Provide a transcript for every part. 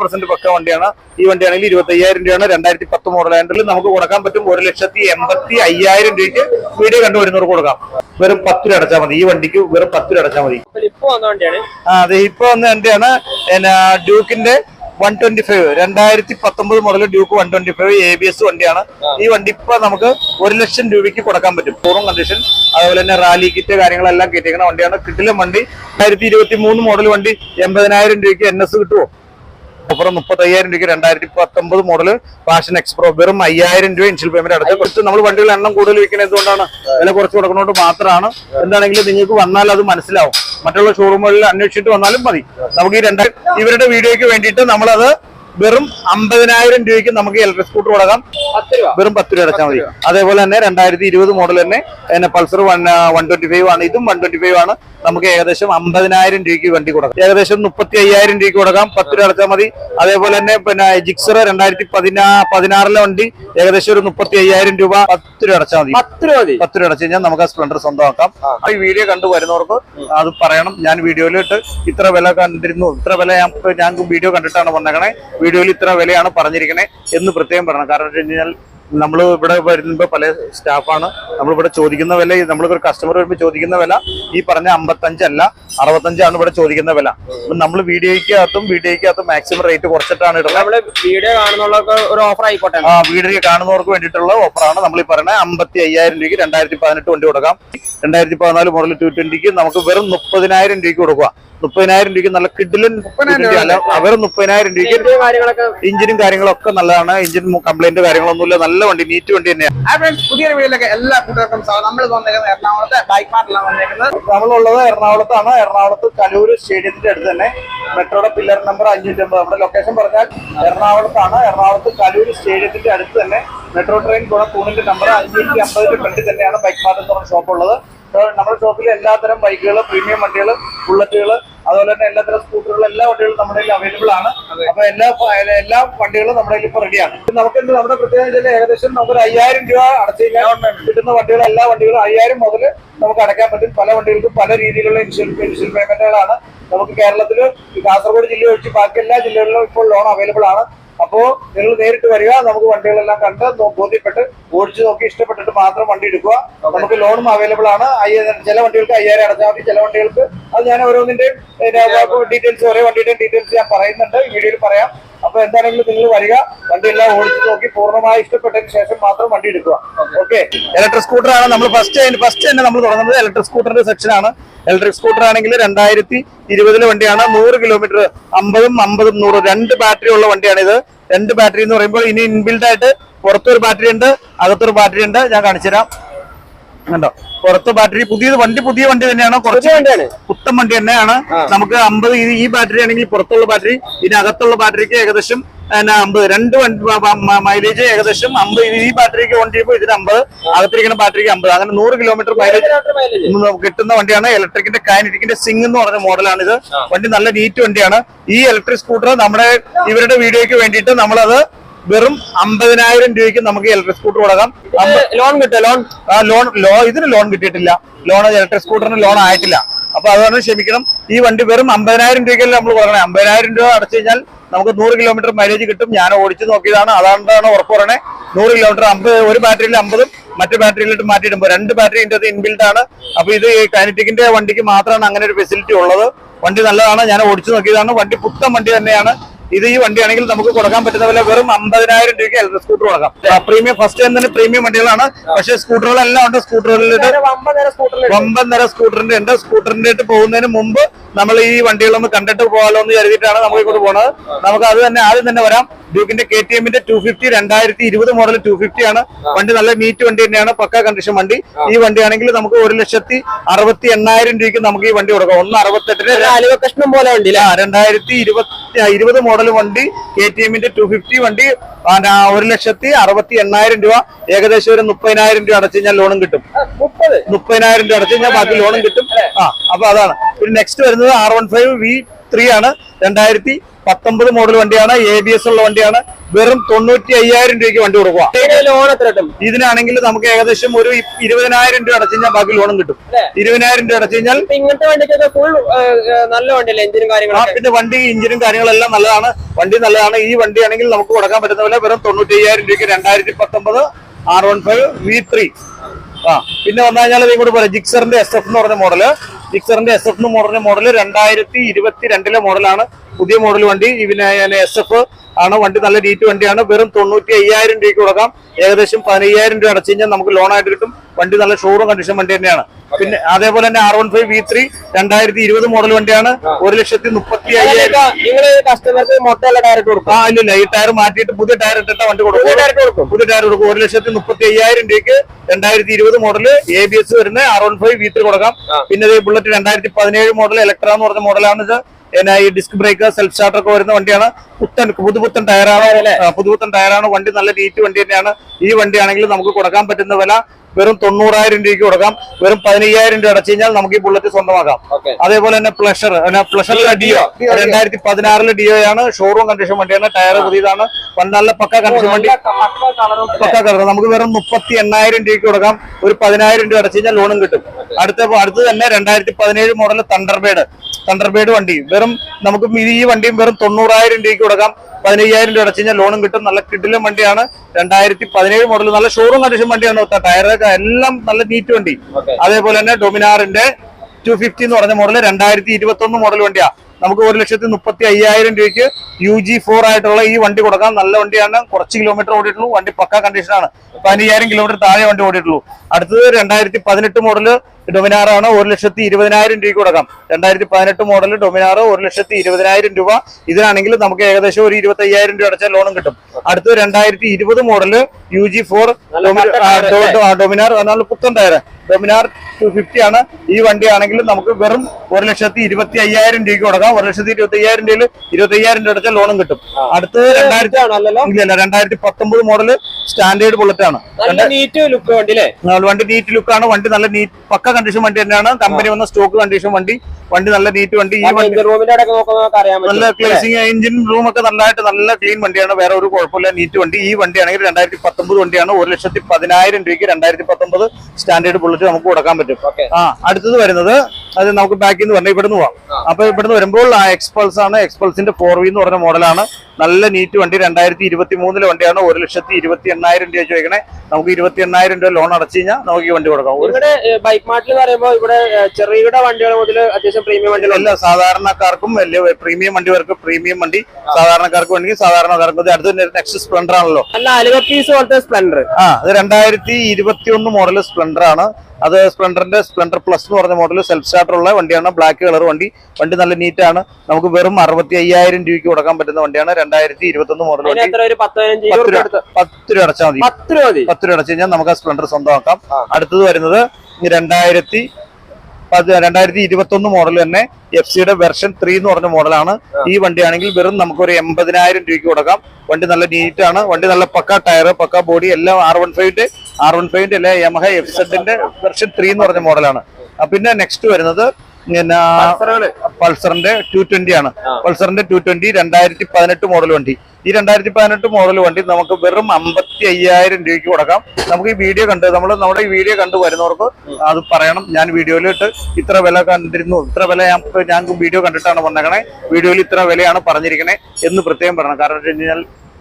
Percent പക്ക വണ്ടിയാണ്. ഈ വണ്ടിയാണെങ്കിൽ ഇരുപത്തി അയ്യായിരം രൂപയാണ്. രണ്ടായിരത്തി പത്ത് മോഡൽ ആൻഡിൽ നമുക്ക് കൊടുക്കാൻ പറ്റും ഒരു ലക്ഷത്തി എൺപത്തി അയ്യായിരം രൂപയ്ക്ക് വീഡിയോ കണ്ടു വരുന്നവർ കൊടുക്കാം. വെറും പത്ത് രൂപ അടച്ചാൽ മതി. ഈ വണ്ടിക്ക് വെറും പത്ത് രൂപ അടച്ചാൽ മതി. അതെ ഇപ്പൊ വന്ന വണ്ടിയാണ് ഡ്യൂക്കിന്റെ വൺ ട്വന്റി ഫൈവ് രണ്ടായിരത്തി പത്തൊമ്പത് മുതൽ Duke one twenty five A B S വണ്ടിയാണ്. ഈ വണ്ടി ഇപ്പൊ നമുക്ക് ഒരു ലക്ഷം രൂപയ്ക്ക് കൊടുക്കാൻ പറ്റും. പൂർവം കണ്ടീഷൻ അതുപോലെ തന്നെ റാലി കിറ്റ് കാര്യങ്ങളെല്ലാം കിട്ടിയിരിക്കുന്ന വണ്ടിയാണ്. കിട്ടിലും വണ്ടി. രണ്ടായിരത്തി ഇരുപത്തി മൂന്ന് മോഡൽ വണ്ടി എൺപതിനായിരം രൂപയ്ക്ക് എൻ എസ് കിട്ടുമോ അപ്പുറം മുപ്പത്തി അയ്യായിരം രൂപയ്ക്ക് രണ്ടായിരത്തി പത്തൊമ്പത് മോഡൽ ഫാഷൻ എക്സ്പ്രോ വെറും അയ്യായിരം രൂപ ഇൻഷ്യൽ പേയ്മെന്റ് അടുത്ത് കുറച്ച് നമ്മൾ വണ്ടികളുടെ എണ്ണം കൂടുതൽ വിൽക്കുന്നത് എന്തുകൊണ്ടാണ് വില കുറച്ച് കൊടുക്കുന്നതുകൊണ്ട് മാത്രമാണ്. എന്താണെങ്കിലും നിങ്ങൾക്ക് വന്നാൽ അത് മനസ്സിലാവും. മറ്റുള്ള ഷോറൂമുകളിൽ അന്വേഷിച്ചിട്ട് വന്നാലും മതി. നമുക്ക് ഈ രണ്ടായിരം ഇവരുടെ വീഡിയോയ്ക്ക് വേണ്ടിയിട്ട് നമ്മളത് വെറും അമ്പതിനായിരം രൂപയ്ക്ക് നമുക്ക് ഇലക്ട്രിക് സ്കൂട്ടർ കൊടുക്കാം. വെറും പത്ത് രൂപ അടച്ചാൽ മതി. അതേപോലെ തന്നെ രണ്ടായിരത്തി ഇരുപത് മോഡൽ തന്നെ പിന്നെ Pulsar one one twenty five ആണ്. ഇതും വൺ ട്വന്റി ഫൈവ് ആണ്. നമുക്ക് ഏകദേശം അമ്പതിനായിരം രൂപയ്ക്ക് വണ്ടി കൊടുക്കാം. ഏകദേശം മുപ്പത്തി അയ്യായിരം രൂപയ്ക്ക് കൊടുക്കാം. പത്ത് രൂപ അടച്ചാൽ മതി. അതേപോലെ തന്നെ പിന്നെ ജിക്സർ രണ്ടായിരത്തി പതിനാ പതിനാറിലെ വണ്ടി ഏകദേശം ഒരു മുപ്പത്തി അയ്യായിരം രൂപ പത്ത് രൂപ അടച്ചാൽ മതി. പത്ത് രൂപ മതി. പത്ത് രൂപ അടച്ചു കഴിഞ്ഞാൽ നമുക്ക് ആ സ്പ്ലെൻഡർ സ്വന്തമാക്കാം. ഈ വീഡിയോ കണ്ടു വരുന്നവർക്ക് അത് പറയണം. ഞാൻ വീഡിയോയിലിട്ട് ഇത്ര വില കണ്ടിരുന്നു. ഇത്ര വില ഞാൻ ഞാൻ വീഡിയോ കണ്ടിട്ടാണ് വന്നേക്കണേ. വീഡിയോയിൽ ഇത്ര വിലയാണ് പറഞ്ഞിരിക്കണേ എന്ന് പ്രത്യേകം പറയണം. കാരണം വെച്ച് കഴിഞ്ഞാൽ നമ്മൾ ഇവിടെ വരുമ്പോൾ പല സ്റ്റാഫാണ്. നമ്മളിവിടെ ചോദിക്കുന്ന വില നമ്മളിപ്പോൾ ഒരു കസ്റ്റമർ വരുമ്പോൾ ചോദിക്കുന്ന വില ഈ പറഞ്ഞ അമ്പത്തഞ്ചല്ല അറുപത്തഞ്ചാണ് ഇവിടെ ചോദിക്കുന്ന വില. അപ്പം നമ്മൾ വീഡിയോയ്ക്കകത്തും വീഡിയോയ്ക്കകത്തും മാക്സിമം റേറ്റ് കുറച്ചിട്ടാണ് ഇടുന്നത്. വീഡിയോ കാണുന്നവർക്ക് ഒരു ഓഫർ ആയിക്കോട്ടെ. ആ വീഡിയോ കാണുന്നവർക്ക് വേണ്ടിയിട്ടുള്ള ഓഫറാണ് നമ്മൾ ഈ പറയുന്നത് അമ്പത്തി അയ്യായിരം രൂപയ്ക്ക് രണ്ടായിരത്തി പതിനെട്ട് വണ്ടി കൊടുക്കാം. രണ്ടായിരത്തി പതിനാല് മോഡൽ ടു ട്വന്റിക്ക് നമുക്ക് വെറും മുപ്പതിനായിരം രൂപയ്ക്ക് കൊടുക്കുക മുപ്പതിനായിരം രൂപയ്ക്ക് നല്ല കിഡിലൻ അല്ല അവർ മുപ്പതിനായിരം രൂപയ്ക്ക് ഇഞ്ചിനും കാര്യങ്ങളൊക്കെ നല്ലതാണ്. ഇഞ്ചിൻ കംപ്ലൈന്റ് കാര്യങ്ങളൊന്നുമില്ല. നല്ല വണ്ടി നീറ്റ് വണ്ടി തന്നെയാണ് പുതിയൊരു വീട്ടിലൊക്കെ എല്ലാ കൂട്ടുകാർക്കും നമ്മൾ വന്നേക്കുന്നത് എറണാകുളത്തെ ബൈക്ക് മാർട്ടിലാണ് വന്നേക്കുന്നത്. നമ്മളുള്ളത് എറണാകുളത്താണ്. എറണാകുളത്ത് കലൂർ സ്റ്റേഡിയത്തിന്റെ അടുത്ത് തന്നെ. മെട്രോയുടെ പില്ലർ നമ്പർ അഞ്ഞൂറ്റമ്പത്. നമ്മുടെ ലൊക്കേഷൻ പറഞ്ഞാൽ എറണാകുളത്താണ്. എറണാകുളത്ത് കലൂർ സ്റ്റേഡിയത്തിന്റെ അടുത്ത് തന്നെ. മെട്രോ ട്രെയിൻ പോണ തൂണിന്റെ നമ്പർ അഞ്ഞൂറ്റി അമ്പതിന്റെ ഫ്രണ്ടിൽ തന്നെയാണ് ബൈക്ക് മാർട്ട് എന്ന് പറഞ്ഞ ഷോപ്പ് ഉള്ളത്. നമ്മുടെ ഷോപ്പിൽ എല്ലാത്തരം ബൈക്കുകളും പ്രീമിയം വണ്ടികളും ബുള്ളറ്റുകൾ അതുപോലെ തന്നെ എല്ലാത്തരം സ്കൂട്ടറുകളും എല്ലാ വണ്ടികളും നമ്മുടെ കയ്യിൽ അവൈലബിൾ ആണ്. അപ്പൊ എല്ലാ എല്ലാ വണ്ടികളും നമ്മുടെ കയ്യിൽ ഇപ്പൊ റെഡിയാണ് നമുക്ക് നമ്മുടെ പ്രത്യേകത ഏകദേശം നമുക്ക് ഒരു അയ്യായിരം രൂപ അടച്ചു കഴിഞ്ഞാൽ കിട്ടുന്ന വണ്ടികൾ എല്ലാ വണ്ടികളും അയ്യായിരം മുതൽ നമുക്ക് അടയ്ക്കാൻ പറ്റും. പല വണ്ടികൾക്കും പല രീതിയിലുള്ള ഇൻഷുറൻസ് ഇൻഷുറൻസ് പേയ്മെന്റുകളാണ് നമുക്ക് കേരളത്തിൽ കാസർഗോഡ് ജില്ല ഒഴിച്ച് ബാക്കി എല്ലാ ജില്ലകളിലും ഇപ്പോൾ ലോൺ അവൈലബിൾ ആണ്. അപ്പോ നിങ്ങൾ നേരിട്ട് വരിക നമുക്ക് വണ്ടികളെല്ലാം കണ്ട് ബോധ്യപ്പെട്ട് ഓടിച്ചു നോക്കി ഇഷ്ടപ്പെട്ടിട്ട് മാത്രം വണ്ടി എടുക്കുക. നമുക്ക് ലോണും അവൈലബിൾ ആണ്. ചില വണ്ടികൾക്ക് അയ്യായിരം അടച്ചാൽ മതി. ചില വണ്ടികൾക്ക് അത് ഞാൻ ഓരോന്നിന്റെയും ഡീറ്റെയിൽസ് ഓരോ വണ്ടിയുടെയും ഡീറ്റെയിൽസ് ഞാൻ പറയുന്നുണ്ട്. വീഡിയോയിൽ പറയാം. അപ്പൊ എന്താണെങ്കിലും നിങ്ങൾ വരിക വണ്ടി എല്ലാം ഓടിച്ചു നോക്കി പൂർണമായി ഇഷ്ടപ്പെട്ടതിന് ശേഷം മാത്രം വണ്ടി എടുക്കുക. ഓക്കെ ഇലക്ട്രിക് സ്കൂട്ടർ ആണ് നമ്മൾ ഫസ്റ്റ് ഫസ്റ്റ് തന്നെ നമ്മൾ തുടങ്ങുന്നത് ഇലക്ട്രിക് സ്കൂട്ടറിന്റെ സെക്ഷൻ ആണ്. ഇലക്ട്രിക് സ്കൂട്ടർ ആണെങ്കിൽ രണ്ടായിരത്തി ഇരുപതിലെ വണ്ടിയാണ്. നൂറ് കിലോമീറ്റർ അമ്പതും അമ്പതും നൂറ് രണ്ട് ബാറ്ററി ഉള്ള വണ്ടിയാണ് ഇത് രണ്ട് ബാറ്ററി എന്ന് പറയുമ്പോൾ ഇനി ഇൻബിൽഡ് ആയിട്ട് പുറത്തൊരു ബാറ്ററി ഉണ്ട് അകത്തൊരു ബാറ്ററി ഉണ്ട്. ഞാൻ കാണിച്ചുതരാം. കണ്ടോ? പുറത്ത് ബാറ്ററി പുതിയത് വണ്ടി പുതിയ വണ്ടി തന്നെയാണ്? കുറച്ച് വണ്ടിയാണ്. പുത്തൻ വണ്ടി തന്നെയാണ്. നമുക്ക് അമ്പത് ഈ- ബാറ്ററി ആണെങ്കിൽ പുറത്തുള്ള ബാറ്ററി ഇതിനകത്തുള്ള ബാറ്ററിക്ക് ഏകദേശം അമ്പത്. രണ്ട് മൈലേജ് ഏകദേശം അമ്പത്. ഈ ബാറ്ററിക്ക് വണ്ടി ചെയ്യുമ്പോൾ ഇതിന് അമ്പത്. അകത്തിരിക്കുന്ന ബാറ്ററിക്ക് അമ്പത്. അങ്ങനെ നൂറ് കിലോമീറ്റർ മൈലേജ് കിട്ടുന്ന വണ്ടിയാണ്. ഇലക്ട്രിക്കിന്റെ കാനിറ്റിക്കിന്റെ സിംഗ് എന്ന് പറഞ്ഞ മോഡലാണ് ഇത് വണ്ടി നല്ല നീറ്റ് വണ്ടിയാണ്. ഈ ഇലക്ട്രിക് സ്കൂട്ടർ നമ്മുടെ ഇവരുടെ വീഡിയോയ്ക്ക് വേണ്ടിയിട്ട് നമ്മളത് വെറും അമ്പതിനായിരം രൂപയ്ക്ക് നമുക്ക് ഇലക്ട്രിക് സ്കൂട്ടർ കൊടുക്കാം. ലോൺ കിട്ടും ലോൺ ലോൺ ലോ ഇതിന് ലോൺ കിട്ടിയിട്ടില്ല. ലോൺ ഇലക്ട്രിക് സ്കൂട്ടറിന് ലോൺ ആയിട്ടില്ല. അപ്പൊ അതുകൊണ്ട് ക്ഷമിക്കണം. ഈ വണ്ടി വെറും അമ്പതിനായിരം രൂപയ്ക്ക് നമ്മൾ കൊടുക്കണേ. അമ്പതിനായിരം രൂപ അടച്ചു കഴിഞ്ഞാൽ നമുക്ക് നൂറ് കിലോമീറ്റർ മൈലേജ് കിട്ടും. ഞാൻ ഓടിച്ചു നോക്കിയതാണ്. അതാണ് ഉറപ്പ് പറയണേ. നൂറ് കിലോമീറ്റർ അമ്പത് ഒരു ബാറ്ററിയിൽ അമ്പതും മറ്റു ബാറ്ററിയിലിട്ട് മാറ്റിയിടുമ്പോൾ രണ്ട് ബാറ്ററി ഇതിന്റെ ഇൻബിൽഡ് ആണ്. അപ്പൊ ഇത് കൈനറ്റിക്കിന്റെ വണ്ടിക്ക് മാത്രമാണ് അങ്ങനെ ഒരു ഫെസിലിറ്റി ഉള്ളത്. വണ്ടി നല്ലതാണ്. ഞാൻ ഓടിച്ചു നോക്കിയതാണ്. വണ്ടി പുത്തൻ വണ്ടി തന്നെയാണ്. ഇത് ഈ വണ്ടിയാണെങ്കിൽ നമുക്ക് കൊടുക്കാൻ പറ്റുന്ന പോലെ വെറും അമ്പതിനായിരം രൂപയ്ക്ക് ഇലക്ട്രിക് സ്കൂട്ടർ കൊടുക്കാം. പ്രീമിയം ഫസ്റ്റ് തന്നെ പ്രീമിയം വണ്ടികളാണ്. പക്ഷേ സ്കൂട്ടറുകളെല്ലാം ഉണ്ട്. സ്കൂട്ടറുകളിലിട്ട് ഒമ്പതര സ്കൂട്ടറിന്റെ ഉണ്ട്. സ്കൂട്ടറിന്റെ ആയിട്ട് പോകുന്നതിന് മുമ്പ് നമ്മൾ ഈ വണ്ടികളൊന്ന് കണ്ടിട്ട് പോകാലോ എന്ന് കരുതിയിട്ടാണ് നമ്മൾ ഇങ്ങോട്ട് പോണത്. നമുക്ക് അത് തന്നെ ആദ്യം തന്നെ വരാം. ഡ്യൂക്കിന്റെ കെ ടി എമ്മിന്റെ ടു ഫിഫ്റ്റി രണ്ടായിരത്തി ഇരുപത് മോഡൽ ടു ഫിഫ്റ്റി ആണ്. വണ്ടി നല്ല മീറ്റ് വണ്ടി തന്നെയാണ്. പക്ക കണ്ടീഷൻ വണ്ടി. ഈ വണ്ടി ആണെങ്കിൽ നമുക്ക് ഒരു ലക്ഷത്തി അറുപത്തി എണ്ണായിരം രൂപയ്ക്ക് നമുക്ക് ഈ വണ്ടി കൊടുക്കാം. ഒന്ന് അറുപത്തെട്ടിന് ആലുവ കഷ്ണം പോലെ വണ്ടി രണ്ടായിരത്തി ഇരുപത്തി ഇരുപത് മോഡൽ വണ്ടി കെ ടി എമ്മിന്റെ ടു ഫിഫ്റ്റി വണ്ടി ഒരു ലക്ഷത്തി അറുപത്തി എണ്ണായിരം രൂപ ഏകദേശം ഒരു മുപ്പതിനായിരം രൂപ അടച്ചു കഴിഞ്ഞാൽ ലോണും കിട്ടും. മുപ്പത്? മുപ്പതിനായിരം രൂപ അടച്ചു കഴിഞ്ഞാൽ ബാക്കി ലോണും കിട്ടും. ആ അപ്പൊ അതാണ്. പിന്നെ നെക്സ്റ്റ് വരുന്നത് R one five V three ആണ്. രണ്ടായിരത്തി പത്തൊമ്പത് മോഡൽ വണ്ടിയാണ് എ ബി എസ് ഉള്ള വണ്ടിയാണ്. വെറും തൊണ്ണൂറ്റി അയ്യായിരം രൂപയ്ക്ക് വണ്ടി കൊടുക്കുക ലോൺ എത്ര കിട്ടും? ഇതിനാണെങ്കിൽ നമുക്ക് ഏകദേശം ഒരു ഇരുപതിനായിരം രൂപ അടച്ചു കഴിഞ്ഞാൽ ബാക്കി ലോണും കിട്ടും? ഇരുപതിനായിരം രൂപ അടച്ചു കഴിഞ്ഞാൽ ഇങ്ങനത്തെ വണ്ടിക്കൊക്കെ ഫുൾ നല്ല വണ്ടിയല്ലേ എഞ്ചിനും കാര്യങ്ങളും പിന്നെ വണ്ടി ഇഞ്ചിനും കാര്യങ്ങളെല്ലാം നല്ലതാണ്. വണ്ടി നല്ലതാണ്. ഈ വണ്ടി ആണെങ്കിൽ നമുക്ക് കൊടുക്കാൻ പറ്റുന്ന പോലെ വെറും തൊണ്ണൂറ്റി അയ്യായിരം രൂപയ്ക്ക് രണ്ടായിരത്തി പത്തൊമ്പത് R one five V three ആ പിന്നെ വന്നു കഴിഞ്ഞാൽ ഇങ്ങോട്ട് പറയാം. ജിക്സറിന്റെ എസ് എഫ് എന്ന് പറഞ്ഞ മോഡൽ ജിക്സറിന്റെ എസ് എഫ് എന്ന് പറഞ്ഞ മോഡൽ രണ്ടായിരത്തി ഇരുപത്തി രണ്ടിലെ മോഡലാണ് പുതിയ മോഡൽ വണ്ടി. പിന്നെ എസ് എഫ് ആണ്. വണ്ടി നല്ല ഡീറ്റ് വണ്ടിയാണ്. വെറും തൊണ്ണൂറ്റി അയ്യായിരം രൂപയ്ക്ക് കൊടുക്കാം. ഏകദേശം പതിനയ്യായിരം രൂപ അടച്ചു കഴിഞ്ഞാൽ നമുക്ക് ലോൺ ആയിട്ട് കിട്ടും. വണ്ടി നല്ല ഷോറൂം കണ്ടീഷൻ വണ്ടി തന്നെയാണ്. പിന്നെ അതേപോലെ തന്നെ R one five V three രണ്ടായിരത്തി ഇരുപത് മോഡൽ വണ്ടിയാണ് ഒരു ലക്ഷത്തി മുപ്പത്തി അയ്യായിരം ആ ഇല്ലില്ല ഈ ടയർ മാറ്റിയിട്ട് പുതിയ ടയർ ഇട്ടിട്ട് വണ്ടി കൊടുക്കും. പുതിയ ടയർ കൊടുക്കും. ഒരു ലക്ഷത്തി മുപ്പത്തി അയ്യായിരം രൂപയ്ക്ക് രണ്ടായിരത്തി ഇരുപത് മോഡൽ എ ബി എസ് വരുന്ന R one five V three കൊടുക്കാം പിന്നെ ബുള്ളറ്റ് രണ്ടായിരത്തി പതിനേഴ് മോഡൽ ഇലക്ട്ര എന്ന് പറഞ്ഞ മോഡലാണ് ഇത് പിന്നെ ഈ ഡിസ്ക് ബ്രേക്ക് സെൽഫ് സ്റ്റാർട്ടർ ഒക്കെ വരുന്ന വണ്ടിയാണ് പുത്തൻ പുതുപുത്തൻ ടയറാണ് പുതുപുത്തൻ ടയറാണ് വണ്ടി നല്ല നീറ്റ് വണ്ടി തന്നെയാണ്. ഈ വണ്ടിയാണെങ്കിൽ നമുക്ക് കൊടുക്കാൻ പറ്റുന്ന വില വെറും തൊണ്ണൂറായിരം രൂപയ്ക്ക് കൊടുക്കാം. വെറും പതിനയ്യായിരം രൂപ അടച്ചു കഴിഞ്ഞാൽ നമുക്ക് ഈ ബുള്ളറ്റ് സ്വന്തമാക്കാം. അതേപോലെ തന്നെ പ്ലഷർ പ്ലഷറിലെ ഡിയോ രണ്ടായിരത്തി പതിനാറിലെ ഡിയോ ആണ്. ഷോറൂം കണ്ടീഷൻ വണ്ടിയാണ്. ടയർ പുതിയതാണ്. നല്ല പക്ക കണ്ടീഷൻ വണ്ടി. പക്ക കളർ നമുക്ക് വെറും മുപ്പത്തി എണ്ണായിരം രൂപയ്ക്ക് കൊടുക്കാം. ഒരു പതിനായിരം രൂപ അടച്ചു കഴിഞ്ഞാൽ ലോണും കിട്ടും. അടുത്ത അടുത്ത് തന്നെ രണ്ടായിരത്തി പതിനേഴ് മോഡൽ തണ്ടർബേഡ് തണ്ടർബേഡ് വണ്ടി. വെറും നമുക്ക് ഈ വണ്ടിയും വെറും തൊണ്ണൂറായിരം രൂപയ്ക്ക് കൊടുക്കാം. പതിനയ്യായിരം രൂപ അടച്ചു കഴിഞ്ഞാൽ ലോണും കിട്ടും. നല്ല കിഡിലും വണ്ടിയാണ്. രണ്ടായിരത്തി പതിനേഴ് മോഡൽ നല്ല ഷോറൂം കണ്ടീഷൻ വണ്ടിയാണ് ടയറൊക്കെ എല്ലാം നല്ല നീറ്റ് വണ്ടി. അതേപോലെ തന്നെ ഡൊമിനാറിന്റെ ടു ഫിഫ്റ്റി എന്ന് പറഞ്ഞ മോഡൽ രണ്ടായിരത്തി ഇരുപത്തി ഒന്ന് മോഡൽ വണ്ടിയാ. നമുക്ക് ഒരു ലക്ഷത്തി മുപ്പത്തി അയ്യായിരം രൂപയ്ക്ക് യു ജി ഫോർ ആയിട്ടുള്ള ഈ വണ്ടി കൊടുക്കാം. നല്ല വണ്ടിയാണ്. കുറച്ച് കിലോമീറ്റർ ഓടിയിട്ടുള്ളൂ. വണ്ടി പക്ക കണ്ടീഷനാണ് പതിനയ്യായിരം കിലോമീറ്റർ താഴെ വണ്ടി ഓടിയിട്ടുള്ളൂ. അടുത്തത് രണ്ടായിരത്തി പതിനെട്ട് മോഡൽ ഡൊമിനാറാണ് ഒരു ലക്ഷത്തി ഇരുപതിനായിരം രൂപയ്ക്ക് കൊടുക്കാം. രണ്ടായിരത്തി പതിനെട്ട് മോഡൽ ഡൊമിനാർ ഒരു ലക്ഷത്തി ഇരുപതിനായിരം രൂപ. ഇതിനാണെങ്കിൽ നമുക്ക് ഏകദേശം ഒരു ഇരുപത്തി അയ്യായിരം രൂപ അടച്ചാൽ ലോണും കിട്ടും. അടുത്തത് രണ്ടായിരത്തി ഇരുപത് model U G four? Dominar എന്നാൽ പുത്തൻ ടയർ ഡൊമിനാർ ടു ഫിഫ്റ്റി ആണ്. ഈ വണ്ടിയാണെങ്കിൽ നമുക്ക് വെറും ഒരു ലക്ഷത്തി ഇരുപത്തി അയ്യായിരം രൂപയ്ക്ക് കൊടുക്കാം. ഒരു ലക്ഷത്തി ഇരുപത്തി അയ്യായിരം രൂപയിൽ ഇരുപത്തി അയ്യായിരം രൂപ അടച്ചാൽ ലോണും കിട്ടും. അടുത്ത് രണ്ടായിരത്തി രണ്ടായിരത്തി പത്തൊമ്പത് മോഡൽ സ്റ്റാൻഡേർഡ് ബുള്ളറ്റ് ആണ്. നല്ല നീറ്റ് ലുക്ക് വണ്ടി അല്ലേ ആ, വണ്ടി നീറ്റ് ലുക്കാണ് വണ്ടി നല്ല നീറ്റ് പക്ക കണ്ടീഷൻ വണ്ടി തന്നെയാണ്. കമ്പനി വന്ന സ്റ്റോക്ക് കണ്ടീഷൻ വണ്ടി. വണ്ടി നല്ല നീറ്റ് വണ്ടി. ഈ വണ്ടി നല്ല ക്ലീസിങ് എഞ്ചിൻ റൂം ഒക്കെ നല്ലതായിട്ട് നല്ല ക്ലീൻ വണ്ടിയാണ്. വേറെ ഒരു കുഴപ്പമില്ല നീറ്റ് വണ്ടി. ഈ വണ്ടിയാണെങ്കിൽ രണ്ടായിരത്തി പത്തൊമ്പത് വണ്ടിയാണ്. ഒരു ലക്ഷത്തി പതിനായിരം രൂപയ്ക്ക് രണ്ടായിരത്തി പത്തൊമ്പത് സ്റ്റാൻഡേർഡ് ബുള്ളറ്റ് നമുക്ക് കൊടുക്കാൻ പറ്റും. ആ അടുത്തത് വരുന്നത് അത് നമുക്ക് ബാക്കിൽ നിന്ന് പറഞ്ഞാൽ ഇവിടുന്ന് പോവാം. അപ്പൊ ഇവിടുന്ന് വരുമ്പോൾ ആ എക്സ്പൾസ് ആണ്. എക്സ്പൾസിന്റെ ഫോർ വി എന്ന് പറഞ്ഞ മോഡലാണ് നല്ല നീറ്റ് വണ്ടി. രണ്ടായിരത്തി ഇരുപത്തി മൂന്നിലെ വണ്ടിയാണ് ഒരു ലക്ഷത്തി ഇരുപത്തി എണ്ണായിരം രൂപ ചോദിക്കണേ. നമുക്ക് ഇരുപത്തി എണ്ണായിരം രൂപ ലോൺ അടച്ചു കഴിഞ്ഞാൽ നമുക്ക് ഈ വണ്ടി കൊടുക്കാം. ഇവിടെ ബൈക്ക് മാർട്ടിൽ എന്ന് പറയുമ്പോൾ ഇവിടെ ചെറുകിട വണ്ടികൾ മുതൽ അത്യാവശ്യം പ്രീമിയം വണ്ടികൾ അല്ല സാധാരണക്കാർക്കും വലിയ പ്രീമിയം വണ്ടികൾക്ക് പ്രീമിയം വണ്ടി. സാധാരണക്കാർക്ക് വേണമെങ്കിൽ സാധാരണക്കാർക്ക് അടുത്ത നെക്സ്റ്റ് സ്പ്ലെൻഡർ ആണല്ലോ. നല്ല അലുവപ്പീസ് പോലത്തെ സ്പ്ലെൻഡർ ആ അത് രണ്ടായിരത്തി ഇരുപത്തി ഒന്ന് മോഡൽ സ്പ്ലെൻഡർ ആണ്. അത് സ്പ്ലെൻഡറിന്റെ സ്പ്ലെൻഡർ പ്ലസ് എന്ന് പറഞ്ഞ മോഡൽ സെൽഫ് സ്റ്റാർട്ടർ ഉള്ള വണ്ടിയാണ്. ബ്ലാക്ക് കളർ വണ്ടി. വണ്ടി നല്ല നീറ്റാണ് നമുക്ക് വെറും അറുപത്തി അയ്യായിരം രൂപയ്ക്ക് കൊടുക്കാൻ പറ്റുന്ന വണ്ടിയാണ്. രണ്ടായിരത്തി ഇരുപത്തി ഒന്ന് മോഡൽ പത്ത് രൂപ അടച്ചാൽ മതി. പത്ത് രൂപ മതി. പത്ത് രൂപ അടച്ചു കഴിഞ്ഞാൽ നമുക്ക് ആ സ്പ്ലെൻഡർ സ്വന്തമാക്കാം. അടുത്തത് വരുന്നത് രണ്ടായിരത്തി രണ്ടായിരത്തി ഇരുപത്തി ഒന്ന് മോഡൽ തന്നെ എഫ് സിയുടെ വെർഷൻ ത്രീ എന്ന് പറഞ്ഞ മോഡലാണ് ഈ വണ്ടിയാണെങ്കിൽ വെറും നമുക്ക് ഒരു എൺപതിനായിരം രൂപയ്ക്ക് കൊടുക്കാം. വണ്ടി നല്ല നീറ്റ് ആണ്. വണ്ടി നല്ല പക്ക ടയർ പക്ക ബോഡി എല്ലാം ആർ വൺ ഫൈവിന്റെ ആർ വൺ ഫൈവിന്റെ അല്ലെ യമഹ എഫ് സെഡിന്റെ വെർഷൻ ത്രീ എന്ന് പറഞ്ഞ മോഡലാണ് പിന്നെ നെക്സ്റ്റ് വരുന്നത് പിന്നെ പൾസറിന്റെ ടു ട്വന്റി ആണ്. പൾസറിന്റെ ടു ട്വന്റി രണ്ടായിരത്തി പതിനെട്ട് മോഡൽ വണ്ടി. ഈ രണ്ടായിരത്തി പതിനെട്ട് മോഡൽ വണ്ടി നമുക്ക് വെറും അമ്പത്തി അയ്യായിരം രൂപയ്ക്ക് കൊടുക്കാം. നമുക്ക് ഈ വീഡിയോ കണ്ട് നമ്മൾ നമ്മുടെ ഈ വീഡിയോ കണ്ടു വരുന്നവർക്ക് അത് പറയണം. ഞാൻ വീഡിയോയിലിട്ട് ഇത്ര വില കണ്ടിരുന്നു. ഇത്ര വില ഞാൻ ഞാൻ വീഡിയോ കണ്ടിട്ടാണ് വന്നേക്കണേ. വീഡിയോയിൽ ഇത്ര വിലയാണ് പറഞ്ഞിരിക്കണേ എന്ന് പ്രത്യേകം പറയണം. കാരണം വെച്ച് കഴിഞ്ഞാൽ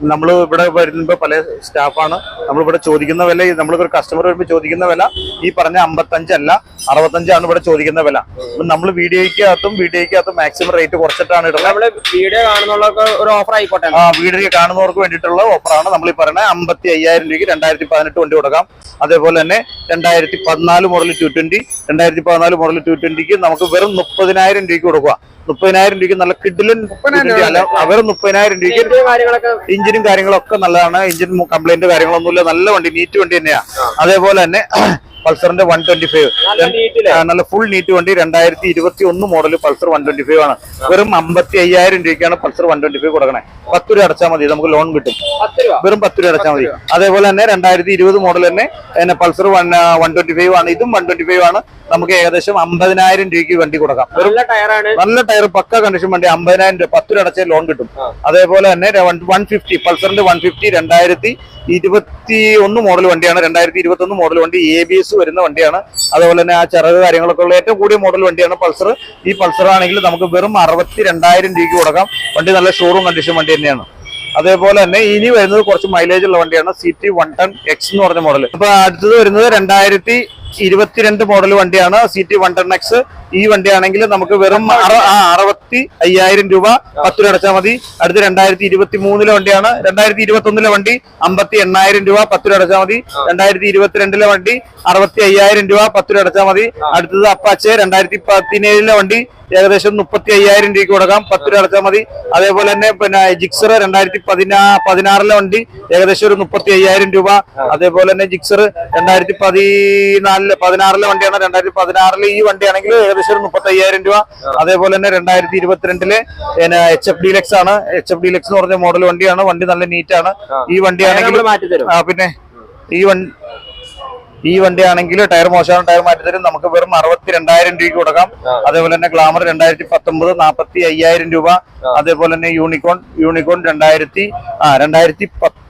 നമ്മൾ ഇവിടെ വരുമ്പോൾ പല സ്റ്റാഫാണ് നമ്മളിവിടെ ചോദിക്കുന്ന വില നമ്മളിവിടെ കസ്റ്റമർ വരുമ്പോൾ ചോദിക്കുന്ന വില ഈ പറഞ്ഞ അമ്പത്തഞ്ചല്ല അറുപത്തഞ്ചാണ് ഇവിടെ ചോദിക്കുന്ന വില. നമ്മൾ വീഡിയോയ്ക്കകത്തും വീഡിയോയ്ക്കകത്തും മാക്സിമം റേറ്റ് കുറച്ചിട്ടാണ് ഇടുന്നത്. വീഡിയോ കാണുന്നവർക്ക് ഒരു ഓഫർ ആയിക്കോട്ടെ. ആ വീഡിയോ കാണുന്നവർക്ക് വേണ്ടിയിട്ടുള്ള ഓഫറാണ് നമ്മൾ ഈ പറയുന്നത് അമ്പത്തി അയ്യായിരം രൂപയ്ക്ക് രണ്ടായിരത്തി പതിനെട്ട് വണ്ടി കൊടുക്കാം. അതേപോലെ തന്നെ രണ്ടായിരത്തി പതിനാല് മോഡൽ ടു ട്വന്റി രണ്ടായിരത്തി പതിനാല് മോഡൽ ടു ട്വന്റിക്ക് നമുക്ക് വെറും മുപ്പതിനായിരം രൂപയ്ക്ക് കൊടുക്കുക മുപ്പതിനായിരം രൂപയ്ക്ക് നല്ല കിഡിലൻ അല്ല വെറും മുപ്പതിനായിരം രൂപയ്ക്ക് കാര്യങ്ങളൊക്കെ എഞ്ചിനും കാര്യങ്ങളൊക്കെ നല്ലതാണ്. എഞ്ചിൻ കംപ്ലൈന്റ് കാര്യങ്ങളൊന്നുമില്ല. നല്ല വണ്ടി നീറ്റ് വണ്ടി തന്നെയാണ് അതേപോലെ തന്നെ പൾസറിന്റെ വൺ ട്വന്റി ഫൈവ് നല്ല ഫുൾ നീറ്റ് വണ്ടി രണ്ടായിരത്തി ഇരുപത്തി ഒന്ന് model Pulsar one twenty five ആണ്. വെറും അമ്പത്തി അയ്യായിരം രൂപയ്ക്കാണ് പൾസർ വൺ ട്വന്റി ഫൈവ് കൊടുക്കണേ. പത്ത് രൂപ അടച്ചാൽ മതി. നമുക്ക് ലോൺ കിട്ടും. വെറും പത്ത് രൂപ അടച്ചാൽ മതി. അതേപോലെ തന്നെ രണ്ടായിരത്തി ഇരുപത് മോഡൽ തന്നെ Pulsar one one twenty five ആണ്. ഇതും വൺ ട്വന്റി ഫൈവ് ആണ്. നമുക്ക് ഏകദേശം അമ്പതിനായിരം രൂപയ്ക്ക് വണ്ടി കൊടുക്കാം. വെറും നല്ല ടയർ പക്ക കണ്ടീഷൻ വണ്ടി. അമ്പതിനായിരം രൂപ. പത്ത് രൂപ അടച്ചാൽ ലോൺ കിട്ടും. അതേപോലെ തന്നെ വൺ ഫിഫ്റ്റി പൾസറിന്റെ വൺ ഫിഫ്റ്റി രണ്ടായിരത്തി ഇരുപത്തി ഒന്ന് മോഡൽ വണ്ടിയാണ്. രണ്ടായിരത്തി ഇരുപത്തി ഒന്ന് മോഡൽ വണ്ടി എ ബി എസ് വരുന്ന വണ്ടിയാണ്. അതുപോലെ തന്നെ ആ ചിറക് കാര്യങ്ങളൊക്കെ ഉള്ള ഏറ്റവും കൂടിയ മോഡൽ വണ്ടിയാണ് പൾസർ. ഈ പൾസർ ആണെങ്കിൽ നമുക്ക് വെറും അറുപത്തി രണ്ടായിരം രൂപയ്ക്ക് കൊടുക്കാം. വണ്ടി നല്ല ഷോറൂം കണ്ടീഷൻ വണ്ടി തന്നെയാണ്. അതേപോലെ തന്നെ ഇനി വരുന്നത് കുറച്ച് മൈലേജ് ഉള്ള വണ്ടിയാണ് C T one ten X എന്ന് പറഞ്ഞ മോഡൽ അപ്പൊ അടുത്തത് വരുന്നത് രണ്ടായിരത്തി ഇരുപത്തിരണ്ട് മോഡൽ വണ്ടിയാണ്. C T one ten X ഈ വണ്ടിയാണെങ്കിൽ നമുക്ക് വെറും അറുപത്തി അയ്യായിരം രൂപ. പത്ത് രൂപ അടച്ചാൽ മതി. അടുത്ത് രണ്ടായിരത്തി ഇരുപത്തി മൂന്നിലെ വണ്ടിയാണ്. രണ്ടായിരത്തി ഇരുപത്തി ഒന്നിലെ വണ്ടി അമ്പത്തി എണ്ണായിരം രൂപ പത്ത് രൂപ അടച്ചാൽ മതി. രണ്ടായിരത്തി ഇരുപത്തിരണ്ടിലെ വണ്ടി അറുപത്തി അയ്യായിരം രൂപ പത്ത് രൂപ അടച്ചാൽ മതി. അടുത്തത് അപ്പാച്ചെ രണ്ടായിരത്തി പതിനേഴിലെ വണ്ടി ഏകദേശം മുപ്പത്തി അയ്യായിരം രൂപയ്ക്ക് കൊടുക്കാം. പത്ത് രൂപ അടച്ചാൽ മതി. അതേപോലെ തന്നെ പിന്നെ ജിക്സർ രണ്ടായിരത്തി പതിനാ പതിനാറിലെ വണ്ടി ഏകദേശം ഒരു മുപ്പത്തി അയ്യായിരം രൂപ അതേപോലെ തന്നെ ജിക്സർ രണ്ടായിരത്തി പതിനാലിലെ പതിനാറിലെ വണ്ടിയാണ്. രണ്ടായിരത്തി പതിനാറിൽ ഈ വണ്ടിയാണെങ്കിൽ ഏകദേശം ഒരു മുപ്പത്തി അയ്യായിരം രൂപ. അതേപോലെ തന്നെ രണ്ടായിരത്തി ഇരുപത്തിരണ്ടിലെ എച്ച് എഫ് ലെക്സ് ആണ്. എച്ച് എഫ് ലെക്സ് എന്ന് പറഞ്ഞ മോഡൽ വണ്ടിയാണ്. വണ്ടി നല്ല നീറ്റ് ആണ്. ഈ വണ്ടിയാണെങ്കിൽ നമ്മൾ മാറ്റി തരും. പിന്നെ ഈ വണ്ടി ഈ വണ്ടിയാണെങ്കിൽ ടയർ മോശമാണ്. ടയർ മാറ്റി തരും. നമുക്ക് വെറും അറുപത്തി രണ്ടായിരം രൂപയ്ക്ക് കൊടുക്കാം. അതേപോലെ തന്നെ ഗ്ലാമർ രണ്ടായിരത്തി പത്തൊമ്പത് നാൽപ്പത്തി അയ്യായിരം രൂപ അതേപോലെ തന്നെ യൂണിക്കോൺ യൂണിക്കോൺ രണ്ടായിരത്തി ആ രണ്ടായിരത്തി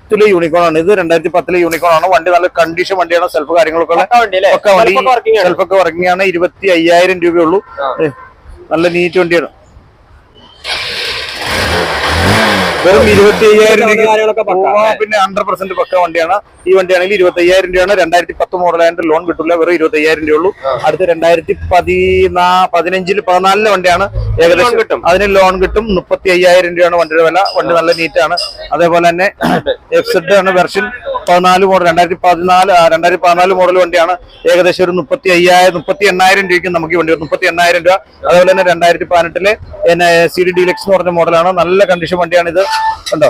പത്തിലെ യൂണിക്കോൺ ആണ്. ഇത് രണ്ടായിരത്തി പത്തിലെ യൂണിക്കോൺ ആണ്. വണ്ടി നല്ല കണ്ടീഷൻ വണ്ടിയാണ്. സെൽഫ് കാര്യങ്ങളൊക്കെ ഒക്കെ വണ്ടി. സെൽഫൊക്കെ വർക്കിംഗ് ആണ്. ഇരുപത്തി അയ്യായിരം രൂപയുള്ളൂ നല്ല നീറ്റ് വണ്ടിയാണ്. വെറും ഇരുപത്തി അയ്യായിരം പിന്നെ ഹൺഡ്രഡ് പെർസെന്റ് പക്ക വണ്ടിയാണ്. ഈ വണ്ടിയാണെങ്കിൽ ഇരുപത്തി അയ്യായിരം രൂപയാണ്. രണ്ടായിരത്തി പത്ത് മോഡലായിട്ട് ലോൺ കിട്ടില്ല വെറും ഇരുപത്തി അയ്യായിരം രൂപ ഉള്ളൂ അടുത്ത രണ്ടായിരത്തി പതിനാ പതിനഞ്ചിൽ പതിനാലിലെ വണ്ടിയാണ്. ഏകദേശം കിട്ടും. അതിന് ലോൺ കിട്ടും. മുപ്പത്തി അയ്യായിരം രൂപയാണ് വണ്ടിയുടെ വില. വണ്ടി നല്ല നീറ്റ് ആണ്. അതേപോലെ തന്നെ എഫ്സെഡ് ആണ് വെർഷൻ പതിനാല് മോഡൽ രണ്ടായിരത്തി പതിനാല് രണ്ടായിരത്തി പതിനാല് മോഡൽ വണ്ടിയാണ്. ഏകദേശം ഒരു മുപ്പത്തി അയ്യായിരം മുപ്പത്തി എണ്ണായിരം രൂപയ്ക്ക് നമുക്ക് വണ്ടി വരും. മുപ്പത്തി എണ്ണായിരം രൂപ. അതുപോലെ തന്നെ രണ്ടായിരത്തി പതിനെട്ടിലെ സി ഡി ഡീലക്സ് എന്ന് പറഞ്ഞ മോഡലാണ് നല്ല കണ്ടീഷൻ വണ്ടിയാണ് ഇത് കണ്ടോ